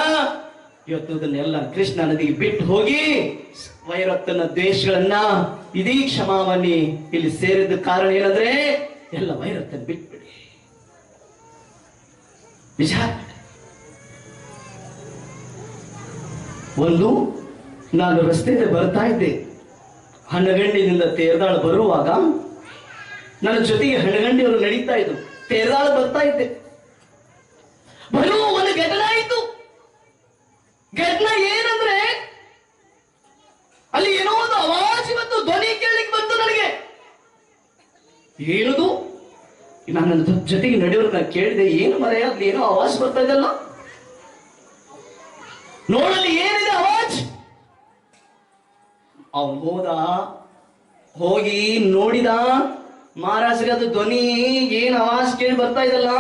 ಇವತ್ತು ಇದನ್ನೆಲ್ಲ ಕೃಷ್ಣ ನದಿಗೆ ಬಿಟ್ಟು ಹೋಗಿ ವೈರತ್ತನ ದ್ವೇಷಗಳನ್ನ ಇದೀ ಕ್ಷಮಾವಣಿ ಇಲ್ಲಿ ಸೇರಿದ ಕಾರಣ ಏನಂದ್ರೆ, ಎಲ್ಲ ವೈರತ್ತನ್ನು ಬಿಟ್ಬಿಡಿ. ವಿಚಾರ ಒಂದು, ನಾನು ರಸ್ತೆಯಲ್ಲಿ ಬರ್ತಾ ಇದ್ದೆ. ಹಣ್ಣಗಂಡಿನಿಂದ ತೇರ್ದಾಳ ಬರುವಾಗ ನನ್ನ ಜೊತೆಗೆ ಹಣ್ಣಗಂಡಿಯವರು ನಡೀತಾ ಇದ್ರು. ತೇರ್ದಾಳ ಬರ್ತಾ ಇದ್ದೆ. ಬರುವ ಒಂದು ಘಟನೆ ಆಯಿತು. ಘಟನೆ ಏನಂದ್ರೆ, ಅಲ್ಲಿ ಏನೋ ಒಂದು ಅವಾಜ್ ಮತ್ತು ಧ್ವನಿ ಕೇಳಲಿಕ್ಕೆ ಬಂತು ನನಗೆ. ಏನದು? ನಾನು ನನ್ನ ಜೊತೆಗೆ ನಡೆಯೋರು ನಾನು ಕೇಳಿದೆ, ಏನು ಮರೆಯ ಅಲ್ಲಿ ಏನೋ ಅವಾಜ್ ಬರ್ತಾ ಇದೆಲ್ಲ ನೋಡಲ್ಲಿ ಏನಿದೆ ಅವಾಜ್? ಅವನು ಹೋದ, ಹೋಗಿ ನೋಡಿದ, ಮಹಾರಾಜರಿಗೆ ಅದು ಧ್ವನಿ, ಏನ್ ಅವಾಜ್ ಕೇಳಿ ಬರ್ತಾ ಇದಲ್ಲ?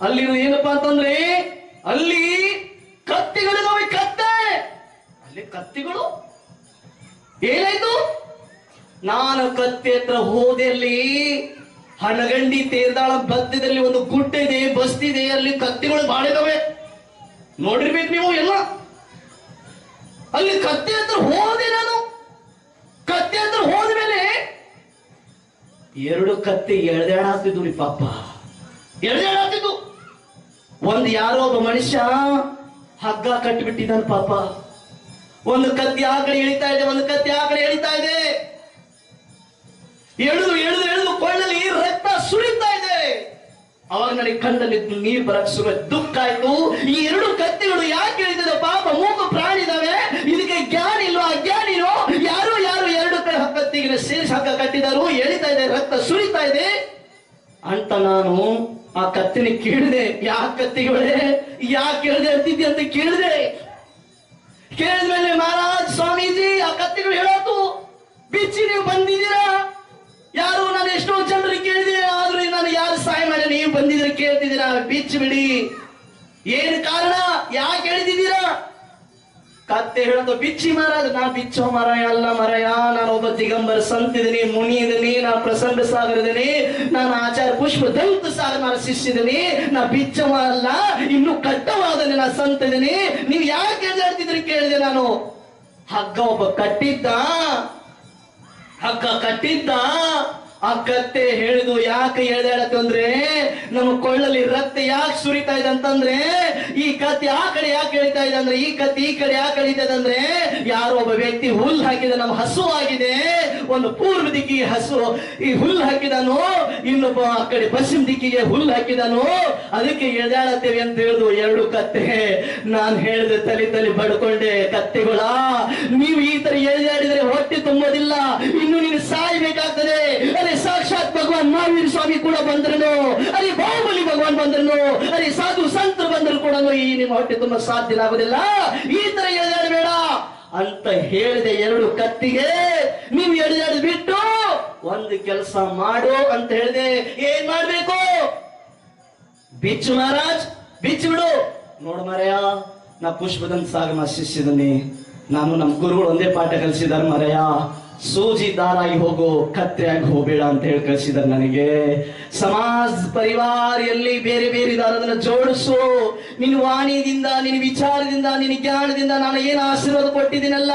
ಅಲ್ಲಿ ಏನಪ್ಪ ಅಂತಂದ್ರೆ, ಅಲ್ಲಿ ಕತ್ತಿಗಳಿದಾವೆ ಕತ್ತೆ! ಅಲ್ಲಿ ಕತ್ತಿಗಳು? ಏನಾಯ್ತು? ನಾನು ಕತ್ತೆ ಹತ್ರ ಅಲ್ಲಿ, ಹಣಗಂಡಿ ತೇರ್ದಾಳ ಬದ್ದದಲ್ಲಿ ಒಂದು ಗುಡ್ಡ ಇದೆ, ಬಸ್ತಿದೆ, ಅಲ್ಲಿ ಕತ್ತಿಗಳು ಬಾಳಿದವೆ. ನೋಡಿರ್ಬೇಕು ನೀವು ಎಲ್ಲ. ಅಲ್ಲಿ ಕತ್ತೆ ಹತ್ರ ಹೋದೆ ನಾನು. ಕತ್ತೆ ಹತ್ರ ಹೋದ್ಮೇಲೆ ಎರಡು ಕತ್ತೆ ಎಳ್ದಾಡಾಗ್ತಿದ್ವು ರೀ ಪಾಪ. ಎಳ್ದಾಡಾಗ್ತಿದ್ವು ಒಂದು ಯಾರೋ ಒಬ್ಬ ಮನುಷ್ಯ ಹಗ್ಗ ಕಟ್ಟಿಬಿಟ್ಟಿದ್ದಾನೆ ಪಾಪ. ಒಂದು ಕತ್ತಿ ಆ ಕಡೆ ಎಳಿತಾ ಇದೆ, ಒಂದು ಕತ್ತಿ ಆ ಕಡೆ ಎಳಿತಾ ಇದೆ. ಎಳೆದು ಎಳೆದು ಎಳೆದು ಕೊಳ್ಳಲಿ, ರಕ್ತ ಸುರಿತಾ ಅವಾಗ ನನಗೆ ಕಣ್ಣಲ್ಲಿ ನೀರು ಬರಕ್ ಶುರು ದುಃಖ ಆಯ್ತು. ಈ ಎರಡು ಕತ್ತಿಗಳು ಯಾಕೆ ಹೇಳಿದ ಪಾಪ? ಮೂಗು ಪ್ರಾಣಿ ಇದಾವೆ. ಇದಕ್ಕೆ ಜ್ಞಾನ ಇಲ್ವಾ? ಅಜ್ಞಾನಿನೋ ಯಾರು ಯಾರು ಎರಡು ಕತ್ತಿಗೆ ಸೇರಿಸಿ ಹಗ್ಗ ಕಟ್ಟಿದಾರು? ಎಳಿತಾ ಇದೆ, ರಕ್ತ ಸುರಿತಾ ಇದೆ. ಅಂತ ನಾನು ಆ ಕತ್ತಿನ ಕೇಳಿದೆ. ಯಾಕೆ ಕತ್ತಿಗಳೇ? ಯಾಕೆ ಕೇಳಿದೆ ಅಂತಿದ್ದೆ ಅಂತ ಕೇಳಿದೆ. ಕೇಳಿದ್ಮೇಲೆ ಮಹಾರಾಜ್ ಸ್ವಾಮೀಜಿ, ಆ ಕತ್ತಿಗಳು ಹೇಳೋದು, ಬಿಚ್ಚಿ ನೀವು ಬಂದಿದ್ದೀರಾ ಬಿಚ್ಚಿ ಬಿಡಿ. ಏನು ಕಾರಣ? ಯಾಕೆ ಹೇಳಿದಿದ್ದೀರಾ? ಕತ್ತೆ ಹೇಳೋದು ಬಿಚ್ಚಿ ಮಹಾರಾಜ್, ನಾ ಬಿಚ್ಚೋ ಮರಾಯ, ಅಲ್ಲ ಮರಾಯ, ನಾನು ಒಬ್ಬ ದಿಗಂಬರ, ಸಂತಿದ್ದೀನಿ ಮುನಿ ಇದೀನಿ ನಾ ಪ್ರಸನ್ನ ಸಾಗರ ಇದೀನಿ ನಾನು ಆಚಾರ್ಯ ಪುಷ್ಪ ದಂತ ಸಾಗರ ನಾನು ಶಿಷ್ಯಿದ್ದೀನಿ ನಾ ಬಿಚ್ಚವ ಅಲ್ಲ, ಇನ್ನು ಕಟ್ಟವಾದನೆ ನಾ ಸಂತ ಇದೀನಿ ನೀವು ಯಾಕೆ ಎಳ್ದಾಡ್ತಿದ್ರಿ ಕೇಳಿದೆ ನಾನು. ಹಗ್ಗ ಒಬ್ಬ ಕಟ್ಟಿದ್ದ. ಹಗ್ಗ ಕಟ್ಟಿದ್ದ. ಆ ಕತ್ತೆ ಹೇಳಿದು ಯಾಕೆ ಎಳ್ದಾಡತ್ತಂದ್ರೆ ನಮ್ಮ ಕೊಳ್ಳಲ್ಲಿ ರಕ್ತ ಯಾಕೆ ಸುರಿತಾ ಇದೆ ಅಂತಂದ್ರೆ, ಈ ಕತ್ತೆ ಆ ಕಡೆ ಯಾಕೆ ಹೇಳ್ತಾ ಇದೆ ಅಂದ್ರೆ, ಈ ಕತ್ತೆ ಈ ಕಡೆ ಯಾಕೆ ಎಳಿತಾ ಇದೆ ಅಂದ್ರೆ, ಯಾರೋ ಒಬ್ಬ ವ್ಯಕ್ತಿ ಹುಲ್ಲು ಹಾಕಿದ ನಮ್ಮ ಹಸು ಆಗಿದೆ. ಒಂದು ಪೂರ್ವ ದಿಕ್ಕಿಗೆ ಹಸು, ಈ ಹುಲ್ಲು ಹಾಕಿದನು, ಇನ್ನೊಬ್ಬ ಆ ಕಡೆ ಪಶ್ಚಿಮ ದಿಕ್ಕಿಗೆ ಹುಲ್ಲು ಹಾಕಿದನು. ಅದಕ್ಕೆ ಎಳ್ದಾಡತ್ತೇವೆ ಅಂತ ಹೇಳಿದು ಎರಡು ಕತ್ತೆ. ನಾನು ಹೇಳಿದೆ ತಲೆ ತಲೆ ಬಡ್ಕೊಂಡೆ ಕತ್ತೆಗಳ. ನೀವು ಈ ತರ ಎಳ್ದಾಡಿದ್ರೆ ಹೊಟ್ಟೆ ತುಂಬೋದಿಲ್ಲ. ಇನ್ನು ನೀನು ಸಾಯ್ಬೇಕಾಗ್ತದೆ. ಮಹಾವೀರ ಸ್ವಾಮಿ ಕೂಡ ಬಂದ್ರು ಅರೆ ಬಾಹುಬಲಿ ಭಗವಾನ್ ಬಂದ್ರು ಅರೆ ಸಾಧು ಸಂತರು ಬಂದ್ರು ಕೂಡ ಈ ನಿಮ್ಮ ಹೊಟ್ಟೆ ತುಂಬಾ ಸಾಧ್ಯ ಆಗುದಿಲ್ಲ. ಈ ತರ ಬೇಡ. ಅಂತ ಹೇಳಿದೆ ಎರಡು ಕತ್ತಿಗೆ, ನೀವು ಎಳ್ದಾಡ್ ಬಿಟ್ಟು ಒಂದು ಕೆಲಸ ಮಾಡು ಅಂತ ಹೇಳಿದೆ. ಏನ್ ಮಾಡ್ಬೇಕು? ಬಿಚ್ಚು ಮಹಾರಾಜ್, ಬಿಚ್ಚು ಬಿಡು. ನೋಡು ಮಾರಯ್ಯ ನಾ ಪುಷ್ಪದಂತ ಸಾಗಮ ಶಿಷ್ಯದನ್ನೇ. ನಾನು ನಮ್ಮ ಗುರುಗಳು ಒಂದೇ ಪಾಠ ಕಲಿಸಿದಾರೆ ಮಾರಯ್ಯ ಸೂಜಿ ದಾರಾಗಿ ಹೋಗು, ಕತ್ತೆಯಾಗಿ ಹೋಗಬೇಡ ಅಂತ ಹೇಳಿ ಕಳಿಸಿದ್ರು ನನಗೆ. ಸಮಾಜ ಪರಿವಾರ ಎಲ್ಲಿ ಬೇರೆ ಬೇರೆ ದಾರದನ್ನ ಜೋಡಿಸು. ನಿನ್ನ ವಾಣಿಯಿಂದ, ನಿನ್ನ ವಿಚಾರದಿಂದ, ನಿನ್ನ ಜ್ಞಾನದಿಂದ ನಾನು ಏನು ಆಶೀರ್ವಾದ ಕೊಟ್ಟಿದ್ದೀನಲ್ಲ,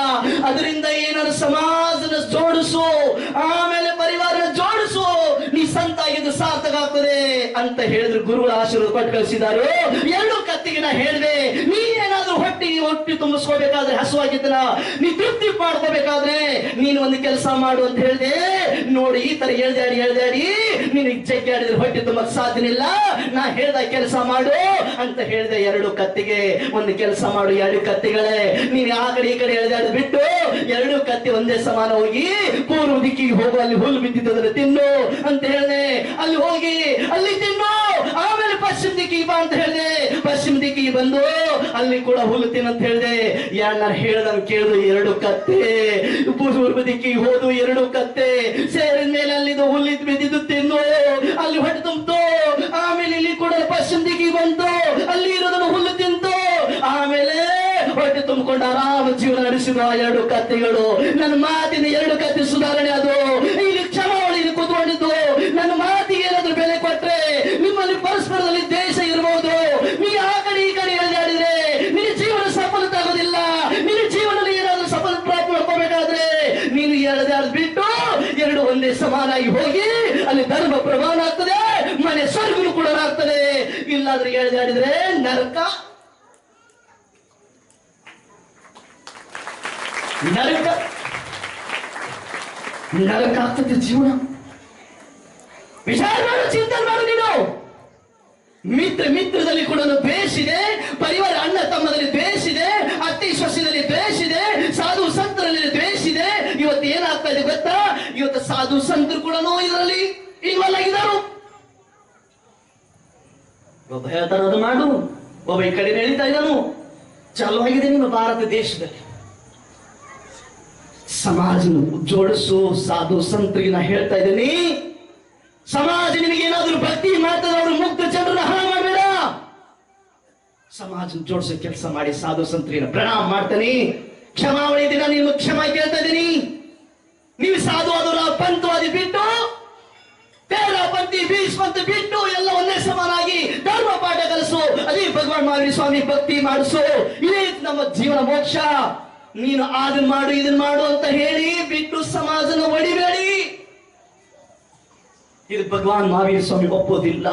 ಅದರಿಂದ ಏನಾದ್ರು ಸಮಾಜನ ಜೋಡಿಸು. ಆಮೇಲೆ ಪರಿವಾರನ ಜೋಡಿಸು. ನೀ ಸಂತಾಗಿದ್ದು ಸಾರ್ಥಕ ಆಗ್ತದೆ ಅಂತ ಹೇಳಿದ್ರು ಗುರುಗಳ ಆಶೀರ್ವಾದ ಕೊಟ್ಟು ಕಳಿಸಿದ್ದಾರೆ. ಎರಡು ಕತ್ತಿಗೆ ನಾ ಹೇಳಿದೆ ನೀ ಹೊಟ್ಟಿಗೆ ಹೊಟ್ಟಿ ತುಂಬಿಸ್ಕೋಬೇಕಾದ್ರೆ ಹಸುವಾಗಿದ್ದನ ನೀ ತೃಪ್ತಿ ಮಾಡ್ಕೋಬೇಕಾದ್ರೆ ನೀನು ಒಂದು ಕೆಲಸ ಮಾಡು ಅಂತ ಹೇಳಿದೆ. ನೋಡಿ, ಈ ತರ ಹೇಳ್ದಾಡಿ ಹೇಳ್ದಾಡಿ ನೀನು ಜಗ್ಗೆ ಆಡಿದ್ರೆ ಹೊಟ್ಟಿ ತುಂಬಕ್ ಸಾಧ್ಯನಿಲ್ಲ ನಾ ಹೇಳ್ದ ಕೆಲಸ ಮಾಡು ಅಂತ ಹೇಳ್ದೆ ಎರಡು ಕತ್ತಿಗೆ. ಒಂದು ಕೆಲಸ ಮಾಡು, ಎರಡು ಕತ್ತಿಗಳೇ. ನೀನು ಆ ಕಡೆ, ಈ ಕಡೆ ಎಳೆದಾಡಿ ಬಿಟ್ಟು ಎರಡು ಕತ್ತಿ ಒಂದೇ ಸಮಾನ ಹೋಗಿ ಪೂರ್ವ ದಿಕ್ಕಿಗೆ ಹೋಗು, ಅಲ್ಲಿ ಹುಲ್ಲು ಬಿದ್ದಿದ್ದದನ್ನ ತಿನ್ನು ಅಂತ ಹೇಳಿದೆ. ಅಲ್ಲಿ ಹೋಗಿ, ಅಲ್ಲಿ ತಿನ್ನು. ಪಶ್ಚಿಮ ದಿಕ್ಕಿ ಬಾ ಅಂತ ಹೇಳಿದೆ. ಪಶ್ಚಿಮ ದಿಕ್ಕಿ ಬಂದು ಅಲ್ಲಿ ಕೂಡ ಹುಲ್ಲು ಅಂತ ಹೇಳಿದೆ. ಯಾರು ಹೇಳ್ದಂಗ್ ಕೇಳಿದ್ರು, ಎರಡು ಕತ್ತೆ. ಪೂರ್ವ ದಿಕ್ಕಿ ಹೋದು ಎರಡು ಕತ್ತೆ. ಸೇರಿದ ಮೇಲೆ ಅಲ್ಲಿದ್ದು ಹುಲ್ಲಿದ್ ಬಿದ್ದಿದ್ದು ತಿನ್ನು. ಅಲ್ಲಿ ಹೊಟ್ಟೆ ತುಂಬಿತು. ಆಮೇಲೆ ಇಲ್ಲಿ ಕೂಡ ಪಶ್ಚಿಮ ದಿಕ್ಕಿ ಬಂತು. ಅಲ್ಲಿ ಇರೋದನ್ನು ಹುಲ್ಲು ತಿಂತು. ಆಮೇಲೆ ಹೊಟ್ಟೆ ತುಂಬಿಕೊಂಡು ಆರಾಮ ಜೀವನ ನಡೆಸಿದ ಎರಡು ಕತ್ತೆಗಳು. ನನ್ನ ಮಾತಿನ ಎರಡು ಕತ್ತೆ ಸುಧಾರಣೆ ಅದು ಇಲ್ಲಿ ಕ್ಷಮಾವಳಿ ಇಲ್ಲಿ ಕೂತ್ಕೊಂಡಿದ್ದು ನನ್ನ ಮಾತಿಗೆ ಏನಾದ್ರೂ ಬೆಲೆ ಕೊಟ್ರೆ ನಿಮ್ಮಲ್ಲಿ ಪರಸ್ಪರದಲ್ಲಿ ದೇಶ ಇರಬಹುದು ನೀ ಆ ಕಡೆ ಈ ಕಡೆ ಎಳೆದಾಡಿದ್ರೆ ನಿನ್ನ ಜೀವನ ಸಫಲತೆ ಆಗೋದಿಲ್ಲ ನಿನ್ನ ಜೀವನದಲ್ಲಿ ಏನಾದ್ರೂ ಸಫಲ ಪ್ರಾಪ್ತಿ ಮಾಡ್ಕೋಬೇಕಾದ್ರೆ ನೀನು ಎಳೆದಾಡ್ ಬಿಟ್ಟು ಎರಡು ಒಂದೇ ಸಮಾನಾಗಿ ಹೋಗಿ ಅಲ್ಲಿ ಧರ್ಮ ಪ್ರಮಾಣ ಆಗ್ತದೆ ಮನೆ ಸ್ವರ್ಗನು ಕೂಡ ಆಗ್ತದೆ ಎಳೆದಾಡಿದ್ರೆ ನರಕ? ನರಕ? ನರಕ ಆಗ್ತದೆ ಜೀವನ. ವಿಚಾರ ಮಾಡು, ಚಿಂತನೆ ಮಾಡು ನೀನು. ಮಿತ್ರ ಮಿತ್ರದಲ್ಲಿ ಕೂಡ ದ್ವೇಷ ಪರಿವಾರ ಅಣ್ಣ ತಮ್ಮದಲ್ಲಿ ದ್ವೇಷ ಅತಿ ಅತ್ತಿ ಸೊಸೆಯಲ್ಲಿ ದ್ವೇಷ ಸಾಧು ಸಂತರಲ್ಲಿ ದ್ವೇಷ ಇವತ್ತು ಏನಾಗ್ತಾ ಇದೆ ಗೊತ್ತಾ? ಇವತ್ತು ಸಾಧು ಸಂತರು ಕೂಡ ಇದರಲ್ಲಿ ಇನ್ವಾಲ್ವ್ ಆಗಿದ್ದಾರೆ. ಒಬ್ಬ ಹೇಳ್ತಾರ ಅದು ಮಾಡು. ಒಬ್ಬ ಈ ಕಡೆ ಹೇಳ್ತಾ ಇದ್ದಾನು. ಚಾಲು ಆಗಿದೆ ನಿಮ್ಮ ಭಾರತ ದೇಶದಲ್ಲಿ. ಸಮಾಜ ಜೋಡಿಸು, ಸಾಧು ಸಂತರಿಗೆ ನಾ ಹೇಳ್ತಾ ಇದ್ದೀನಿ. ಸಮಾಜ ನಿನಗೇನಾದ್ರೂ ಭಕ್ತಿ ಮಾಡ್ತದೆ, ಅವರು ಮುಕ್ತ ಜನರನ್ನ ಹಣ ಮಾಡಬೇಡ. ಸಮಾಜ ಜೋಡಿಸೋ ಕೆಲಸ ಮಾಡಿ, ಸಾಧು ಸಂತರಿನ ಪ್ರಣಾಮ ಮಾಡ್ತೀನಿ. ಕ್ಷಮಾವಳಿ ದಿನ ನೀನು ಕ್ಷಮ ಕೇಳ್ತಾ ಇದ್ದೀನಿ. ನೀವು ಸಾಧು ಆದವರ ಪಂಥವಾದಿ ಬಿಟ್ಟು, ತೇರ ಪಂಥಿ ಭೀಷ್ಮಂತ ಬಿಟ್ಟು ಎಲ್ಲ ಒಂದೇ ಪಾಠ ಕಲಿಸು, ಅದೇ ಭಗವಾನ್ ಮಹಾವೀರ ಸ್ವಾಮಿ ಭಕ್ತಿ ಮಾಡಿಸು. ಇದೇ ನಮ್ಮ ಜೀವನ ಮೋಕ್ಷ. ನೀನು ಅದನ್ ಮಾಡು, ಇದನ್ ಮಾಡು ಅಂತ ಹೇಳಿ ಬಿಟ್ಟು ಸಮಾಜನ ಒಡಿಬೇಡಿ. ಇದು ಭಗವಾನ್ ಮಹಾವೀರ ಸ್ವಾಮಿ ಒಪ್ಪೋದಿಲ್ಲ.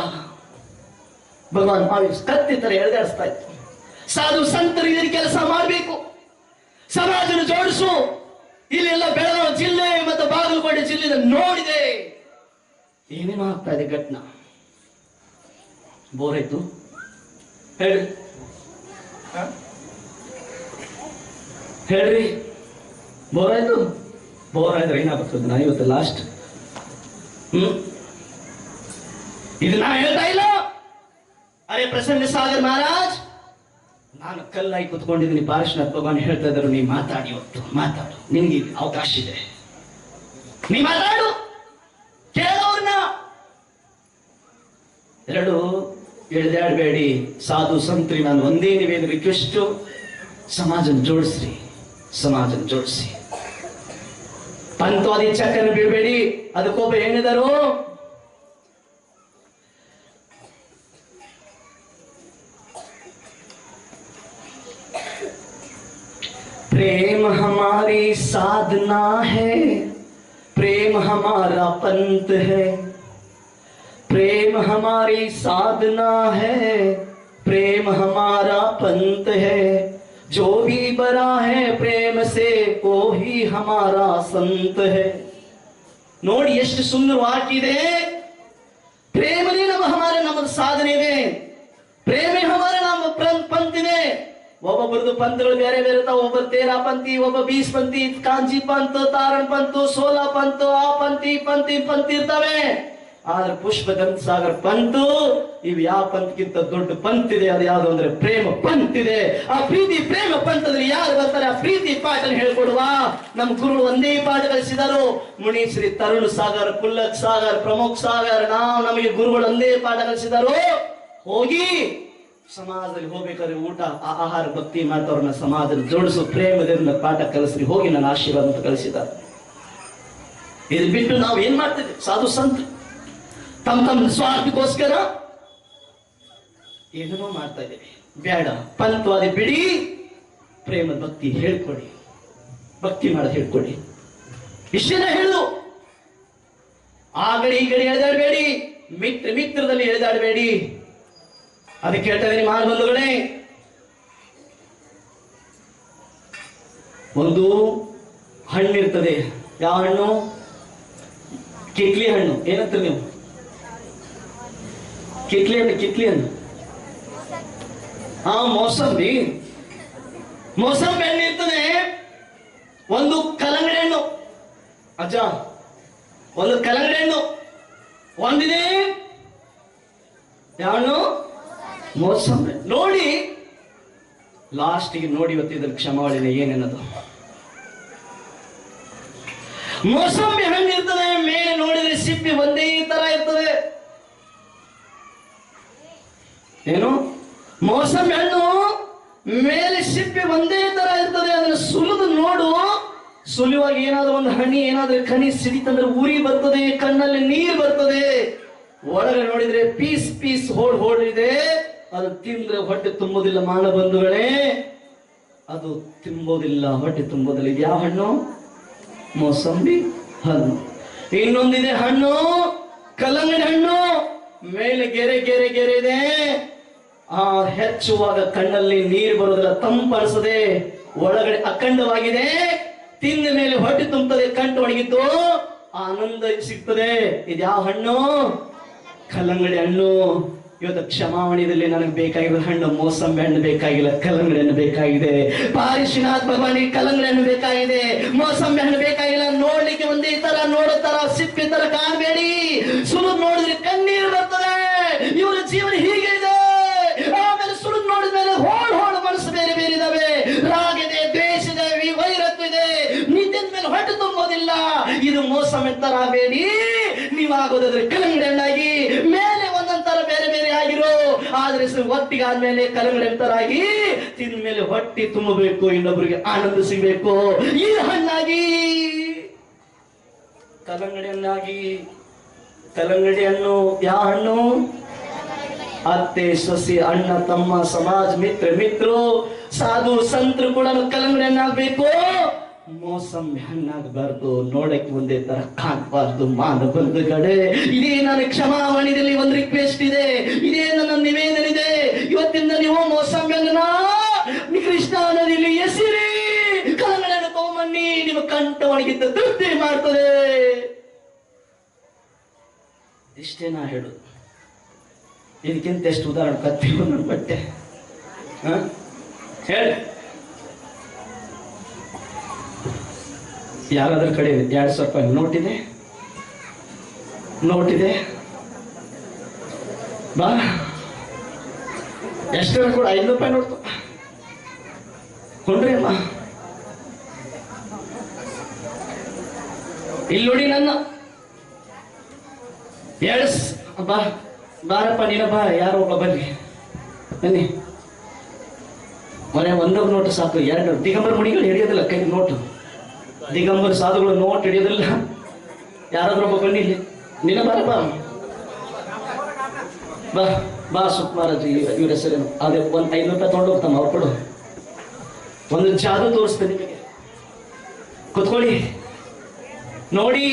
ಭಗವಾನ್ ಮಹಾವೀರ ಕತ್ತಿ ತರ ಎಳೆದಾಡಿಸ್ತಾ ಇತ್ತು. ಸಾಧು ಸಂತರು ಇದರ ಕೆಲಸ ಮಾಡಬೇಕು. ಸಮಾಜನ ಜೋಡಿಸು. ಇಲ್ಲೆಲ್ಲ ಬೆಳಗಾವಿ ಜಿಲ್ಲೆ ಮತ್ತು ಬಾಗಲಕೋಟೆ ಜಿಲ್ಲೆ ನೋಡಿದೆ. ಏನೇನು ಆಗ್ತಾ ಇದೆ ಘಟನಾ. ಬೋರ್ ಹೇಳಿ. ಹೇಳ್ರಿ. ಬೋರ್ ಆಯ್ತು ಬೋರ್ ಆಯ್ತು ಏನಾಗ್ತದೆ ನಾ ಇವತ್ತು ಲಾಸ್ಟ್ ಹ್ಮ್? ಇದು ನಾ ಹೇಳ್ತಾ ಇಲ್ಲ. ಅರೆ ಪ್ರಸನ್ನ ಸಾಗರ್ ಮಹಾರಾಜ್ ನಾನು ಕಲ್ಲಾಗಿ ಕುತ್ಕೊಂಡಿದ್ದೀನಿ. ಪಾರ್ಶ್ವನಾಥ್ ಭಗವಾನ್ ಹೇಳ್ತಾ ಇದ್ರು ನೀ ಮಾತಾಡಿ ಇವತ್ತು ಮಾತಾಡು. ನಿಮ್ಗೆ ಅವಕಾಶ ಇದೆ. ನೀ ಮಾತಾಡು. ಕೇಳೋರ್ನ. ಎರಡು ಎಳೆದಾಡಬೇಡಿ ಸಾಧು ಸಂತ್ರಿ ನಾನು ಒಂದೇ ನಿವೇದ ರಿಕ್ವೆಸ್ಟ್ ಸಮಾಜನ ಜೋಡಿಸ್ರಿ ಸಮಾಜನ ಜೋಡಿಸಿ ಪಂತವಾದಿ ಚಕ್ಕನ ಬಿಡಬೇಡಿ ಅದಕ್ಕೊಬ್ಬ ಏನಿದರು प्रेम हमारी साधना है प्रेम हमारा पंथ है प्रेम हमारी साधना है प्रेम हमारा पंथ है जो भी बड़ा है प्रेम से वो ही हमारा संत है ನೋಡಿ ಎಷ್ಟು ಸುಂದರವಾಗಿದೆ ಪ್ರೇಮನೇ ನಮ್ಮ ಹಮಾರ ನಮ್ಮ ಸಾಧನೆ ಇದೆ ಪ್ರೇಮೇ ಹಮಾರ ನಮ್ಮ ಪ್ರ- ಪಂಥ್ ಇದೆ ಒಬ್ಬೊಬ್ಬರದು ಪಂಥಗಳು ಬೇರೆ ಬೇರೆ ಇರ್ತಾವ ಒಬ್ಬರು ತೇರಾ ಪಂಥಿ ಒಬ್ಬ ಬೀಸ್ ಪಂಥಿ ಕಾಂಜಿ ಪಂತ್ ತಾರಣ್ ಪಂತು ಸೋಲಾ ಪಂತು ಆ ಪಂಥಿ ಪಂಥಿ ಪಂಥಿ ಇರ್ತವೆ ಆದ್ರೆ ಪುಷ್ಪದಂತ ಸಾಗರ್ ಪಂತು ಇವ್ ಯಾವ ಪಂಥಕ್ಕಿಂತ ದೊಡ್ಡ ಪಂತ್ ಇದೆ ಅದು ಯಾವ್ದು ಅಂದ್ರೆ ಪ್ರೇಮ ಪಂತ್ ಇದೆ ಆ ಪ್ರೀತಿ ಪ್ರೇಮ ಪಂಥದಲ್ಲಿ ಯಾರು ಬರ್ತಾರೆ? ಆ ಪ್ರೀತಿ ಪಾಠ ಹೇಳ್ಕೊಡುವ. ನಮ್ಮ ಗುರು ಒಂದೇ ಪಾಠ ಕಲಿಸಿದರು. ಮುನಿ ಶ್ರೀ ತರುಣ್ ಸಾಗರ್, ಪುಲ್ಲಕ್ ಸಾಗರ್, ಪ್ರಮುಖ್ ಸಾಗರ್, ನಾವು ನಮಗೆ ಗುರುಗಳು ಒಂದೇ ಪಾಠ ಕಲಿಸಿದರು. ಹೋಗಿ ಸಮಾಜದಲ್ಲಿ ಹೋಗ್ಬೇಕಾದ್ರೆ ಊಟ ಆಹಾರ, ಭಕ್ತಿ ಮಾತವ್ರನ್ನ ಸಮಾಜದಲ್ಲಿ ಜೋಡಿಸು. ಪ್ರೇಮದಿಂದ ಪಾಠ ಕಲಿಸ್ರಿ, ಹೋಗಿ ನನ್ನ ಆಶೀರ್ವಾದ ಅಂತ ಕಲಿಸಿದ ಇದು ಬಿಟ್ಟು ನಾವು ಏನ್ ಮಾಡ್ತಿದ್ವಿ? ಸಾಧು ಸಂತ. ತಮ್ಮ ತಮ್ಮ ಸ್ವಾರ್ಥಕ್ಕೋಸ್ಕರ ಏನೋ ಮಾಡ್ತಾ ಇದ್ದೀವಿ. ಬೇಡ. ಪಂತ್ವಾದಿ ಬಿಡಿ. ಪ್ರೇಮ ಭಕ್ತಿ ಹೇಳ್ಕೊಡಿ. ಭಕ್ತಿ ಮಾಡೋದು ಹೇಳ್ಕೊಡಿ. ಇಷ್ಟೇನ ಹೇಳು. ಆ ಗಡಿ ಈ ಗಡಿ ಎಳೆದಾಡಬೇಡಿ. ಮಿತ್ರ ಮಿತ್ರದಲ್ಲಿ ಎಳೆದಾಡಬೇಡಿ. ಅದಕ್ಕೆ ಹೇಳ್ತಾ ಇದ್ದೀನಿ ಬಂಧುಗಳೇ. ಒಂದು ಹಣ್ಣಿರ್ತದೆ. ಯಾವ ಹಣ್ಣು? ಕಿಕ್ಲಿ ಹಣ್ಣು. ಏನಂತ ನೀವು? ಕಿತ್ಲಿ ಹಣ್ಣು ಕಿತ್ಲಿ ಹಣ್ಣು ಆ ಮೋಸಂಬಿ. ಮೋಸಂಬಿ ಇರ್ತದೆ ಒಂದು ಕಲ್ಲಂಗಡಿ ಹಣ್ಣು ಅಜ್ಜ, ಒಂದು ಕಲ್ಲಂಗಡಿ ಹಣ್ಣು ಒಂದಿದೆ ಯಾವ ಮೋಸಂಬಿ. ನೋಡಿ. ಲಾಸ್ಟಿಗೆ ನೋಡಿ ಇವತ್ತು ಇದ್ರ ಕ್ಷಮಾವಳಿನ ಏನೇನದು ಮೋಸಂಬಿ ಹಣ್ಣು ಇರ್ತದೆ ಮೇಲೆ ನೋಡಿದ್ರೆ ಸಿಪ್ಪಿ ಒಂದೇ ತರ ಇರ್ತದೆ. ಏನು? ಮೋಸಂಬಿ ಹಣ್ಣು ಮೇಲೆ ಸಿಪ್ಪೆ ಒಂದೇ ತರ ಇರ್ತದೆ, ಅದನ್ನ ಸುಲಿದು ನೋಡು. ಸುಲಿಯುವಾಗ ಏನಾದ್ರೂ ಒಂದು ಹಣಿ, ಏನಾದ್ರೂ ಖನಿ ಸಿಡಿತಂದ್ರೆ ಉರಿ ಬರ್ತದೆ, ಕಣ್ಣಲ್ಲಿ ನೀರು ಬರ್ತದೆ. ಒಳಗೆ ನೋಡಿದ್ರೆ ಪೀಸ್ ಪೀಸ್ ಹೋಳ್ ಹೋಳ್ ಇದೆ. ಅದು ತಿಂದ್ರೆ ಹೊಟ್ಟೆ ತುಂಬೋದಿಲ್ಲ ಮಾನ ಬಂಧುಗಳೇ. ಅದು ತಿಂಬೋದಿಲ್ಲ, ಹೊಟ್ಟೆ ತುಂಬೋದಿಲ್ಲ. ಇದು ಯಾವ ಹಣ್ಣು? ಮೋಸಂಬಿ ಹಣ್ಣು. ಇನ್ನೊಂದಿದೆ ಹಣ್ಣು, ಕಲ್ಲಂಗಡಿ ಹಣ್ಣು. ಮೇಲೆ ಗೆರೆ ಗೆರೆ ಗೆರೆ ಇದೆ. ಆ ಹೆಚ್ಚುವಾಗ ಕಣ್ಣಲ್ಲಿ ನೀರು ಬರೋದಿಲ್ಲ ತಂಪಡಿಸದೆ ಒಳಗಡೆ ಅಖಂಡವಾಗಿದೆ. ತಿಂದ ಮೇಲೆ ಹೊಟ್ಟೆ ತುಂಬುತ್ತದೆ ಕಂಟು ಒಣಗಿದ್ದು ಆನಂದ ಸಿಗ್ತದೆ. ಇದ್ಯಾವ ಹಣ್ಣು? ಕಲ್ಲಂಗಡಿ ಹಣ್ಣು. ಇವತ್ತು ಕ್ಷಮಾವಣಿಯಲ್ಲಿ ನನಗೆ ಬೇಕಾಗಿರೋ ಹಣ್ಣು, ಮೋಸಂಬಿ ಹಣ್ಣು ಬೇಕಾಗಿಲ್ಲ, ಕಲ್ಲಂಗಡಿ ಹಣ್ಣು ಬೇಕಾಗಿದೆ. ಪಾರಿಶ್ವನಾಥ್ ಭಗವಾನಿಗೆ ಕಲ್ಲಂಗಡಿ ಹಣ್ಣು ಬೇಕಾಗಿದೆ, ಮೋಸಂಬಿ ಹಣ್ಣು ಬೇಕಾಗಿಲ್ಲ, ನೋಡ್ಲಿಕ್ಕೆ ಒಂದೇ ತರ ನೋಡೋ ತರ ಸಿಪ್ಪೆ ತರ ಕಾಣಬೇಡಿ ಸುಲಿದ್ ನೋಡಿದ್ರೆ ಕಣ್ಣೀರು ಬರ್ತದೆ ಇವರ ಜೀವನ ಹೀಗೆ ಇದೆ ಆಮೇಲೆ ಸುಲಿದ್ ನೋಡಿದ ಮೇಲೆ ಹೋಳ್ ಹೋಳು ಮನಸ್ಸು ಬೇರೆ ಬೇರೆ ಇದಾವೆ ರಾಗ ಇದೆ ದ್ವೇಷ ಇದೆ ವಿ- ವೈರತ್ವ ಇದೆ ನಿದ್ದೆ ಮೇಲೆ ಹೊಟ್ಟೆ ತುಂಬೋದಿಲ್ಲ ಇದು ಮೋಸ ಮೆತ್ತರಾಗಬೇಡಿ ನೀವಾಗೋದಾದ್ರೆ ಕಲಂಗಡಿಯನ್ನಾಗಿ ಮೇಲೆ ಒಂದೊಂದರ ಬೇರೆ ಬೇರೆ ಆಗಿರೋ. ಆದ್ರೆ ಒಟ್ಟಿಗಾದ್ಮೇಲೆ ಕಲಂಗಡಿ ಆದ್ಮೇಲೆ ಕಲ್ಲಂಗಡಿ ಹಣ್ಣಾಗಿ ತಿಂದ ಮೇಲೆ ಹೊಟ್ಟಿ ತುಂಬಬೇಕು, ಇನ್ನೊಬ್ರಿಗೆ ಆನಂದ ಸಿಗಬೇಕು. ಈ ಹಣ್ಣಾಗಿ. ಕಲಂಗಡಿಯನ್ನಾಗಿ. ಕಲಂಗಡಿ ಹಣ್ಣು ಯಾವ ಹಣ್ಣು? ಅತ್ತೆ, ಸೊಸಿ, ಅಣ್ಣ, ತಮ್ಮ, ಸಮಾಜ, ಮಿತ್ರ, ಮಿತ್ರು, ಸಾಧು, ಸಂತರು ಕೂಡ ಕಲಂಗಡಿ ಮೋಸಂಬಿ ಹಣ್ಣಾಗಬಾರ್ದು, ನೋಡಕ್ ಒಂದೇ ತರ ಕಾಣಬಾರ್ದು ಮಾನ ಕಡೆ. ಇದೇ ನನ್ನ ಕ್ಷಮಾವಣಿದಲ್ಲಿ ಒಂದು ರಿಕ್ವೆಸ್ಟ್ ಇದೆ. ಇದೇ ನನ್ನ ನಿವೇದನೆ ಇದೆ. ಇವತ್ತಿಂದ ನೀವು ಮೋಸಂಬಿ ಹಣ್ಣನ್ನ ಕೃಷ್ಣ ನದಿಯಲ್ಲಿ ಎಸಿರಿ. ಕಲಂಗಡನ್ನು ತಗೊಂಬನ್ನಿ. ನಿಮ್ಮ ಕಂಠ ಒಣಗಿದ್ದ ತೃಪ್ತಿ ಮಾಡ್ತದೆ. ಇಷ್ಟೇ ನಾ ಹೇಳುದು. ಇದಕ್ಕಿಂತ ಎಷ್ಟು ಉದಾಹರಣೆ ಕತ್ತಿ ನನ್ನ ಬಟ್ಟೆ? ಹ? ಹೇಳಿ. ಯಾರಾದ್ರ ಕಡೆ ಎರಡು ಸಾವಿರ ರೂಪಾಯಿ ನೋಟ್ ಇದೆ ನೋಟ್ ಇದೆ ಬಾ. ಎಷ್ಟು ಕೂಡ ಐನೂರು ರೂಪಾಯಿ ನೋಡ್ತು ಕೊಂಡ್ರಿ ಅಮ್ಮ. ಇಲ್ಲಿ ನೋಡಿ ನನ್ನ. ಎರಡು ಸ್- ಬಾ. ಬಾರಪ್ಪ, ನೀನ ಬಾ. ಯಾರು ಒಬ್ಬ ಬನ್ನಿ. ಬನ್ನಿ. ಮನೆ ಒಂದೊಂದು ನೋಟು ಸಾಕು. ಎರಡು ದಿಗಂಬರ ಮುಡಿಗಳು ಹಿಡಿಯೋದಿಲ್ಲ ಕೈ ನೋಟು. ದಿಗಂಬರ ಸಾಧುಗಳು ನೋಟ್ ಹಿಡಿಯೋದಿಲ್ಲ. ಯಾರಾದ್ರೂ ಒಬ್ಬ ಬನ್ನಿ ಇಲ್ಲಿ. ನಿನ್ನ ಬಾರಪ್ಪ ಬಾ. ಬಾ ಬಾ ಸುಕುಮಾರಜಿ, ಇವ್ರ ಹೆಸರೇನು? ಅದೇ ಒಂದು ಐದು ರೂಪಾಯಿ ತೊಗೊಂಡು ಹೋಗ್ತಾನೆ ಅವ್ರು ಕೊಡು. ಒಂದು ಜಾದು ತೋರಿಸ್ತೇನೆ ಕುತ್ಕೊಳ್ಳಿ. ನೋಡಿ.